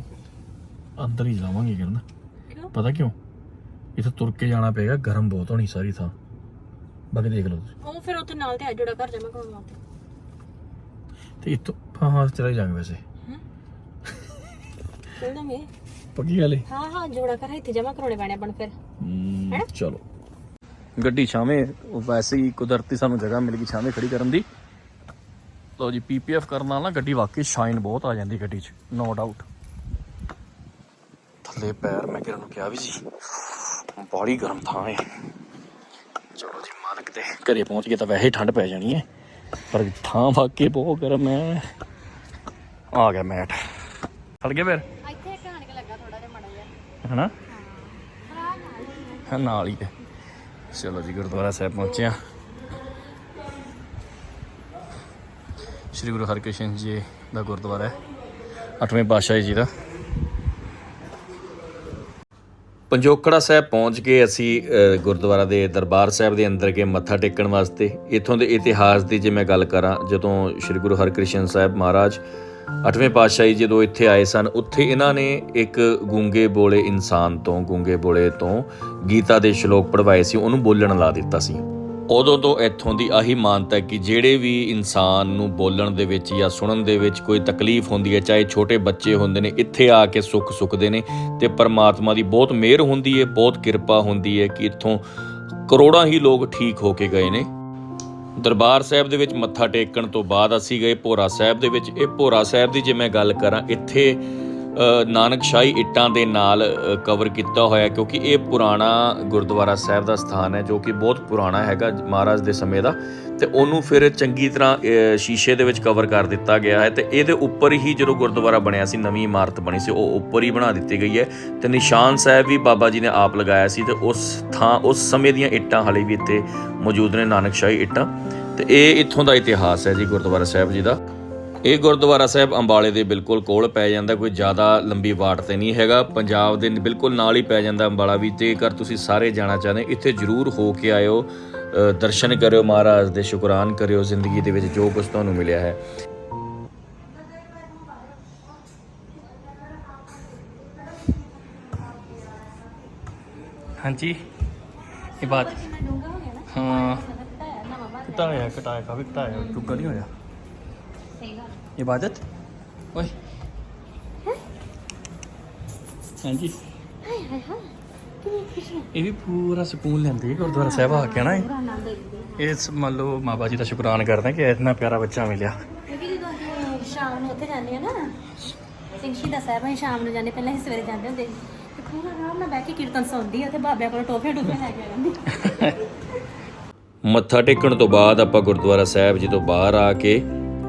ਅੰਦਰ ਹੀ ਜਾਵਾਂਗੇ ਕਰਨ। ਪਤਾ ਕਿਉਂ? ਇੱਥੇ ਤੁਰ ਕੇ ਜਾਣਾ ਪਏਗਾ ਗਰਮ ਬਹੁਤ ਹੋਣੀ ਸਾਰੀ ਥਾਂ। ਬਾਕੀ ਦੇਖ ਲਓ ਤੁਸੀਂ। ਉਹ ਫਿਰ ਉੱਥੇ ਨਾਲ ਤੇ ਆ ਜੋੜਾ ਘਰ ਕਰਾਉਣ ਵਾਸਤੇ ਤੇ ਇੱਥੋਂ ਹਾਂ ਹਾਂ ਚਲੇ ਜਾਵਾਂਗੇ ਵੈਸੇ। ਚੱਲ ਜਾਵਾਂਗੇ ਪੱਕੀ ਗੱਲ ਹੈ ਹਾਂ ਹਾਂ ਜੋੜਾ ਘਰ ਇੱਥੇ ਜਮਾ ਕਰਾਉਣੇ ਪੈਣੇ ਆਪਾਂ ਨੂੰ ਫਿਰ। ਹਮ, ਚਲੋ। ਗੱਡੀ ਛਾਵੇਂ ਉਹ ਵੈਸੇ ਹੀ ਕੁਦਰਤੀ ਸਾਨੂੰ ਜਗ੍ਹਾ ਮਿਲ ਗਈ ਛਾਵੇਂ ਖੜੀ ਕਰਨ ਦੀ। ਲਓ ਜੀ ਪੀਪੀਐਫ ਕਰਨ ਨਾਲ ਨਾ ਗੱਡੀ ਵਾਕਈ ਸ਼ਾਈਨ ਬਹੁਤ ਆ ਜਾਂਦੀ ਗੱਡੀ 'ਚ ਨੋ ਡਾਊਟ ਥੱਲੇ ਪੈਰ ਮੈਂ ਕਿਰਨ ਨੂੰ ਕਿਹਾ ਵੀ ਸੀ ਬੜੀ ਗਰਮ ਥਾਂ ਹੈ ਚਲੋ ਜੀ ਮਾਲਕ ਦੇ ਘਰੇ ਪਹੁੰਚ ਗਏ ਤਾਂ ਵੈਸੇ ਹੀ ਠੰਡ ਪੈ ਜਾਣੀ ਹੈ ਪਰ ਥਾਂ ਵਾਕਈ ਬਹੁਤ ਗਰਮ ਹੈ ਆ ਗਿਆ ਮੈਟ। ਫੜ ਗਿਆ ਫਿਰ ਇੱਥੇ ਘਾਣ ਕੇ ਲੱਗਾ ਥੋੜਾ ਜਿਹਾ ਮੜਾ ਜਿਹਾ ਹਨਾ? ਹਾਂ। ਨਾਲ ਹੀ ਹੈ। ਚਲੋ ਜੀ ਗੁਰਦੁਆਰਾ ਸਾਹਿਬ ਪਹੁੰਚੇ ਆ ਸ੍ਰੀ ਗੁਰੂ ਹਰਕ੍ਰਿਸ਼ਨ ਜੀ ਦਾ ਗੁਰਦੁਆਰਾ ਹੈ ਅੱਠਵੇਂ ਪਾਤਸ਼ਾਹ ਜੀ ਦਾ। ਪੰਜੋਕੜਾ ਸਾਹਿਬ ਪਹੁੰਚ ਕੇ ਅਸੀਂ ਗੁਰਦੁਆਰਾ ਦੇ ਦਰਬਾਰ ਸਾਹਿਬ ਦੇ ਅੰਦਰ ਗਏ ਮੱਥਾ ਟੇਕਣ ਵਾਸਤੇ ਇੱਥੋਂ ਦੇ ਇਤਿਹਾਸ ਦੀ ਜੇ ਮੈਂ ਗੱਲ ਕਰਾਂ ਜਦੋਂ ਸ੍ਰੀ ਗੁਰੂ ਹਰਕ੍ਰਿਸ਼ਨ ਸਾਹਿਬ ਮਹਾਰਾਜ ਅੱਠਵੇਂ ਪਾਤਸ਼ਾਹੀ ਜਦੋਂ ਇੱਥੇ ਆਏ ਸਨ, ਉੱਥੇ ਇਹਨਾਂ ਨੇ ਇੱਕ ਗੂੰਗੇ ਬੋਲੇ ਇਨਸਾਨ ਤੋਂ, ਗੂੰਗੇ ਬੋਲੇ ਤੋਂ ਗੀਤਾ ਦੇ ਸ਼ਲੋਕ ਪੜਵਾਏ ਸੀ, ਉਹਨੂੰ ਬੋਲਣ ਲਾ ਦਿੱਤਾ ਸੀ। ਉਦੋਂ ਤੋਂ ਇੱਥੋਂ ਦੀ ਆਹੀ ਮਾਨਤਾ ਕਿ ਜਿਹੜੇ ਵੀ ਇਨਸਾਨ ਨੂੰ ਬੋਲਣ ਦੇ ਵਿੱਚ ਜਾਂ ਸੁਣਨ ਦੇ ਵਿੱਚ ਕੋਈ ਤਕਲੀਫ ਹੁੰਦੀ ਹੈ, ਚਾਹੇ ਛੋਟੇ ਬੱਚੇ ਹੁੰਦੇ ਨੇ, ਇੱਥੇ ਆ ਕੇ ਸੁੱਖ ਸੁੱਖਦੇ ਨੇ ਤੇ ਪਰਮਾਤਮਾ ਦੀ ਬਹੁਤ ਮਿਹਰ ਹੁੰਦੀ ਹੈ, ਬਹੁਤ ਕਿਰਪਾ ਹੁੰਦੀ ਹੈ ਕਿ ਇੱਥੋਂ ਕਰੋੜਾਂ ਹੀ ਲੋਕ ਠੀਕ ਹੋ ਕੇ ਗਏ ਨੇ। ਦਰਬਾਰ ਸਾਹਿਬ ਦੇ ਵਿੱਚ ਮੱਥਾ ਟੇਕਣ ਤੋਂ ਬਾਅਦ ਅਸੀਂ ਗਏ ਭੋਰਾ ਸਾਹਿਬ ਦੇ ਵਿੱਚ। ਇਹ ਭੋਰਾ ਸਾਹਿਬ ਦੀ ਜੇ ਮੈਂ ਗੱਲ ਕਰਾਂ, ਇੱਥੇ ਨਾਨਕਸ਼ਾਹੀ ਇੱਟਾਂ ਦੇ ਨਾਲ ਕਵਰ ਕੀਤਾ ਹੋਇਆ ਕਿਉਂਕਿ ਇਹ ਪੁਰਾਣਾ ਗੁਰਦੁਆਰਾ ਸਾਹਿਬ ਦਾ ਸਥਾਨ ਹੈ, ਜੋ ਕਿ ਬਹੁਤ ਪੁਰਾਣਾ ਹੈਗਾ ਮਹਾਰਾਜ ਦੇ ਸਮੇਂ ਦਾ, ਤੇ ਉਹਨੂੰ ਫਿਰ ਚੰਗੀ ਤਰ੍ਹਾਂ ਸ਼ੀਸ਼ੇ ਦੇ ਵਿੱਚ ਕਵਰ ਕਰ ਦਿੱਤਾ ਗਿਆ ਹੈ, ਤੇ ਇਹਦੇ ਉੱਪਰ ਹੀ ਜਦੋਂ ਗੁਰਦੁਆਰਾ ਬਣਿਆ ਸੀ, ਨਵੀਂ ਇਮਾਰਤ ਬਣੀ ਸੀ, ਉਹ ਉੱਪਰ ਹੀ ਬਣਾ ਦਿੱਤੀ ਗਈ ਹੈ, ਤੇ ਨਿਸ਼ਾਨ ਸਾਹਿਬ ਵੀ ਬਾਬਾ ਜੀ ਨੇ ਆਪ ਲਗਾਇਆ ਸੀ, ਤੇ ਉਸ ਥਾਂ, ਉਸ ਸਮੇਂ ਦੀਆਂ ਇੱਟਾਂ ਹਾਲੇ ਵੀ ਇੱਥੇ ਮੌਜੂਦ ਨੇ ਨਾਨਕਸ਼ਾਹੀ ਇੱਟਾਂ, ਤੇ ਇਹ ਇੱਥੋਂ ਦਾ ਇਤਿਹਾਸ ਹੈ ਜੀ ਗੁਰਦੁਆਰਾ ਸਾਹਿਬ ਜੀ ਦਾ। ਇਹ ਗੁਰਦੁਆਰਾ ਸਾਹਿਬ ਅੰਬਾਲੇ ਦੇ ਬਿਲਕੁਲ ਕੋਲ ਪੈ ਜਾਂਦਾ ਕੋਈ ਜ਼ਿਆਦਾ ਲੰਬੀ ਵਾਟ ਤੇ ਨਹੀਂ ਹੈਗਾ। ਪੰਜਾਬ ਦੇ ਬਿਲਕੁਲ ਨਾਲ ਹੀ ਪੈ ਜਾਂਦਾ ਅੰਬਾਲਾ ਵੀ ਜੇਕਰ ਤੁਸੀਂ ਸਾਰੇ ਜਾਣਾ ਚਾਹੁੰਦੇ ਇੱਥੇ ਜ਼ਰੂਰ ਹੋ ਕੇ ਆਇਓ। ਦਰਸ਼ਨ ਕਰਿਓ ਮਹਾਰਾਜ ਦੇ ਸ਼ੁਕਰਾਨ ਕਰਿਓ ਜ਼ਿੰਦਗੀ ਦੇ ਵਿੱਚ ਜੋ ਕੁਝ ਤੁਹਾਨੂੰ ਮਿਲਿਆ ਹੈ। ਹਾਂਜੀ। ਇਹ ਬਾਤ ਹਾਂ ਘਟਾਇਆ ਘਟਾਇਆ ਕਾਫੀ ਘਟਾਇਆ ਚੁੱਕਾ ਨਹੀਂ ਹੋਇਆ। ਇਬਾਦਤ? ਓਏ। ਹਾਂਜੀ। ਇਹ ਵੀ ਪੂਰਾ ਸਕੂਨ ਲੈਂਦੇ ਗੁਰਦੁਆਰਾ ਸਾਹਿਬ ਆ ਕੇ ਨਾ ਇਹ। ਇਸ ਮੰਨ ਲਓ ਮਾਤਾ ਜੀ ਦਾ ਸ਼ੁਕਰਾਨ ਕਰਦੇ ਕਿ ਇਤਨਾ ਪਿਆਰਾ ਬੱਚਾ ਮਿਲਿਆ। ਕਿਉਂਕਿ ਜਦੋਂ ਅਸੀਂ ਸ਼ਾਮ ਨੂੰ ਉੱਥੇ ਜਾਂਦੇ ਆ ਨਾ ਸਿੰਘ ਸ਼ਹੀਦਾਂ ਸਾਹਿਬ ਅਸੀਂ ਸ਼ਾਮ ਨੂੰ ਜਾਂਦੇ ਪਹਿਲਾਂ ਅਸੀਂ ਸਵੇਰੇ ਜਾਂਦੇ ਹੁੰਦੇ ਸੀ। ਤੇ ਪੂਰਾ ਆਰਾਮ ਨਾਲ ਬਹਿ ਕੇ ਕੀਰਤਨ ਸੁਣਦੀ ਆ ਤੇ ਬਾਬਿਆਂ ਕੋਲ ਟੋਫੀਆਂ ਟੋਫੀਆਂ ਲੈ ਕੇ ਆ ਜਾਂਦੀ। ਮੱਥਾ ਟੇਕਣ ਤੋਂ ਬਾਅਦ ਆਪਾਂ ਗੁਰਦੁਆਰਾ ਸਾਹਿਬ ਜੀ ਤੋਂ ਬਾਹਰ ਆ ਕੇ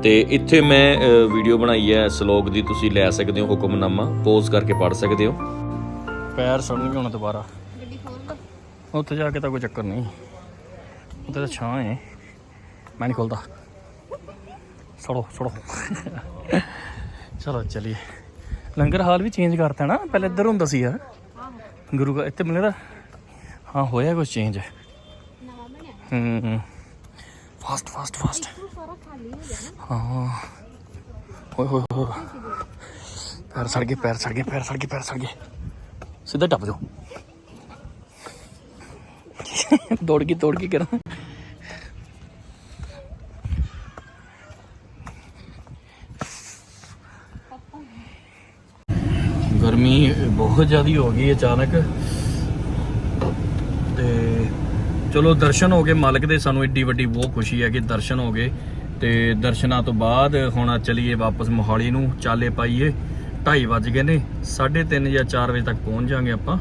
ਤੇ ਇੱਥੇ ਮੈਂ ਵੀਡੀਓ ਬਣਾਈ ਹੈ ਸ਼ਲੋਕ ਦੀ ਤੁਸੀਂ ਲੈ ਸਕਦੇ ਹੋ ਹੁਕਮਨਾਮਾ ਪੋਜ਼ ਕਰਕੇ ਪੜ੍ਹ ਸਕਦੇ ਹੋ। ਪੈਰ ਸੜਨਗੇ ਹੁਣ ਦੁਬਾਰਾ। ਉੱਥੇ ਜਾ ਕੇ ਤਾਂ ਕੋਈ ਚੱਕਰ ਨਹੀਂ। ਉੱਥੇ ਤਾਂ ਛਾਂ ਹੈ ਮੈਂ ਨਹੀਂ ਖੋਲਦਾ। ਸੜੋ ਸੜੋ। ਚਲੋ ਚਲੀਏ। ਲੰਗਰ ਹਾਲ ਵੀ ਚੇਂਜ ਕਰਤਾ ਨਾ। ਪਹਿਲੇ ਇੱਧਰ ਹੁੰਦਾ ਸੀ ਯਾਰ। ਗੁਰੂ ਘਰ ਇੱਥੇ ਮਿਲਦਾ ਹਾਂ ਹੋਇਆ ਕੁਝ ਚੇਂਜ ਨਵਾਂ ਬਣਿਆ। ਹੂੰ ਫਾਸਟ ਫਾਸਟ ਫਾਸਟ ਸਾਰਾ ਖਾਲੀ ਹੋ। ਗਿਆ ਹਾਂ ਹੋਏ ਹੋਏ ਹੋਏ ਪੈਰ ਸੜ ਗਏ, ਪੈਰ ਸੜ ਗਏ, ਪੈਰ ਸੜ ਗਏ, ਪੈਰ ਸੜ ਗਏ। ਸਿੱਧਾ ਟੱਪ ਜਾਓ। ਦੌੜ ਕੇ ਦੌੜ ਕੇ ਕਰਾਂ। ਗਰਮੀ ਬਹੁਤ ਜ਼ਿਆਦਾ ਹੋ ਗਈ ਅਚਾਨਕ। ਤੇ ਚਲੋ ਦਰਸ਼ਨ ਹੋ ਗਏ, ਮਾਲਕ ਦੇ ਸਾਨੂੰ ਏਡੀ ਵੱਡੀ ਬਹੁਤ ਖੁਸ਼ੀ ਹੈ ਕਿ ਦਰਸ਼ਨ ਹੋ ਗਏ। ਤੇ ਦਰਸ਼ਨਾਂ ਤੋਂ ਬਾਅਦ ਹੁਣ ਚਲੀਏ ਵਾਪਸ ਮੋਹਾਲੀ ਨੂੰ। ਚਾਲੇ ਪਾਈਏ 2:30 ਵੱਜ ਗਏ ਨੇ 3:30 ਜਾਂ 4 ਵਜੇ ਤੱਕ ਪਹੁੰਚ ਜਾਾਂਗੇ ਆਪਾਂ।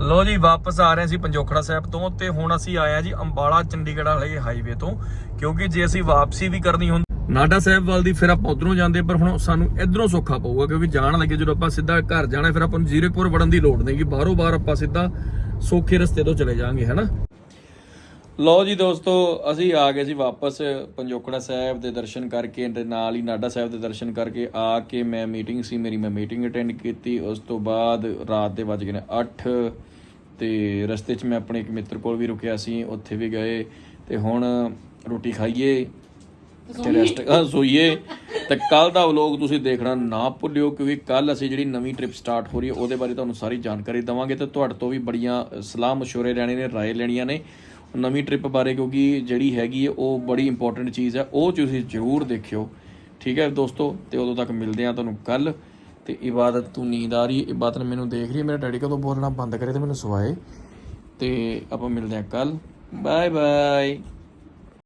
ਲੋ ਜੀ, ਵਾਪਸ ਆ ਰਹੇ ਸੀ ਪੰਜੋਖੜਾ ਸਾਹਿਬ ਤੋਂ ਤੇ ਹੁਣ ਅਸੀਂ ਆਏ ਆ ਜੀ ਅੰਬਾਲਾ ਚੰਡੀਗੜ੍ਹ ਵਾਲੇ ਹਾਈਵੇ ਤੋਂ, ਕਿਉਂਕਿ ਜੇ ਅਸੀਂ ਵਾਪਸੀ ਵੀ ਕਰਨੀ ਹੁੰਦੀ ਨਾਡਾ ਸਾਹਿਬ ਵੱਲ ਦੀ ਫਿਰ ਆਪਾਂ ਉਧਰੋਂ ਜਾਂਦੇ, ਪਰ ਹੁਣ ਸਾਨੂੰ ਇਧਰੋਂ ਸੌਖਾ ਪਊਗਾ, ਕਿਉਂਕਿ ਜਾਣ ਲੱਗੇ ਜਦੋਂ ਆਪਾਂ ਸਿੱਧਾ ਘਰ ਜਾਣਾ, ਫਿਰ ਆਪਾਂ ਨੂੰ ਜ਼ੀਰੋਪੁਰ ਵੜਨ ਦੀ ਲੋੜ ਨਹੀਂ, ਕਿ ਬਾਹਰੋਂ ਬਾਹਰ ਆਪਾਂ ਸਿੱਧਾ ਸੌਖੇ ਰਸਤੇ ਤੋਂ ਚਲੇ ਜਾਾਂਗੇ ਹੈਨਾ ਲਓ ਜੀ ਦੋਸਤੋ ਅਸੀਂ ਆ ਗਏ ਸੀ ਵਾਪਸ ਪੰਜੋਕੜਾ ਸਾਹਿਬ ਦੇ ਦਰਸ਼ਨ ਕਰਕੇ ਤੇ ਨਾਲ ਹੀ ਨਾਡਾ ਸਾਹਿਬ ਦੇ ਦਰਸ਼ਨ ਕਰਕੇ ਆ ਕੇ ਮੈਂ ਮੀਟਿੰਗ ਸੀ ਮੇਰੀ ਮੈਂ ਮੀਟਿੰਗ ਅਟੈਂਡ ਕੀਤੀ ਉਸ ਤੋਂ ਬਾਅਦ ਰਾਤ ਦੇ ਵੱਜ ਗਏ ਨੇ 8 ਤੇ ਰਸਤੇ 'ਚ ਮੈਂ ਆਪਣੇ ਇੱਕ ਮਿੱਤਰ ਕੋਲ ਵੀ ਰੁਕਿਆ ਸੀ ਉੱਥੇ ਵੀ ਗਏ ਤੇ ਹੁਣ ਰੋਟੀ ਖਾਈਏ ਤੇ ਰੈਸਟ ਸੋਈਏ ਤੇ ਕੱਲ ਦਾ ਵਲੋਗ ਤੁਸੀਂ ਦੇਖਣਾ ਨਾ ਭੁੱਲਿਓ ਕਿਉਂਕਿ ਕੱਲ ਅਸੀਂ ਜਿਹੜੀ ਨਵੀਂ ਟ੍ਰਿਪ ਸਟਾਰਟ ਹੋ ਰਹੀ ਹੈ ਉਹਦੇ ਬਾਰੇ ਤੁਹਾਨੂੰ ਸਾਰੀ ਜਾਣਕਾਰੀ ਦਵਾਂਗੇ ਤੇ ਤੁਹਾਡੇ ਤੋਂ ਵੀ ਬੜੀਆਂ ਸਲਾਹ ਮਸ਼ਵਰੇ ਲੈਣੇ ਨੇ ਰਾਏ ਲੈਣੀਆਂ ਨੇ। ਨਵੀਂ ਟ੍ਰਿਪ ਬਾਰੇ ਕਿਉਂਕਿ ਜਿਹੜੀ ਹੈਗੀ ਹੈ, ਉਹ ਬੜੀ ਇੰਪੋਰਟੈਂਟ ਚੀਜ਼ ਹੈ। ਉਹ ਤੁਸੀਂ ਜ਼ਰੂਰ ਦੇਖਿਓ। ਠੀਕ ਹੈ ਦੋਸਤੋ, ਤੇ ਉਦੋਂ ਤੱਕ ਮਿਲਦੇ ਆ ਤੁਹਾਨੂੰ ਕੱਲ ਤੇ ਇਬਾਦਤ ਤੂੰ ਨੀਂਦ ਆ ਰਹੀ ਇਬਾਦਤ ਮੈਨੂੰ ਦੇਖ ਰਹੀ ਹੈ। ਮੇਰਾ ਡੈਡੀ ਕਦੋਂ ਬੋਲਣਾ ਬੰਦ ਕਰੇ ਤੇ ਮੈਨੂੰ ਸਵਾਏ। ਤੇ ਆਪਾਂ ਮਿਲਦੇ ਆ ਕੱਲ ਬਾਏ ਬਾਏ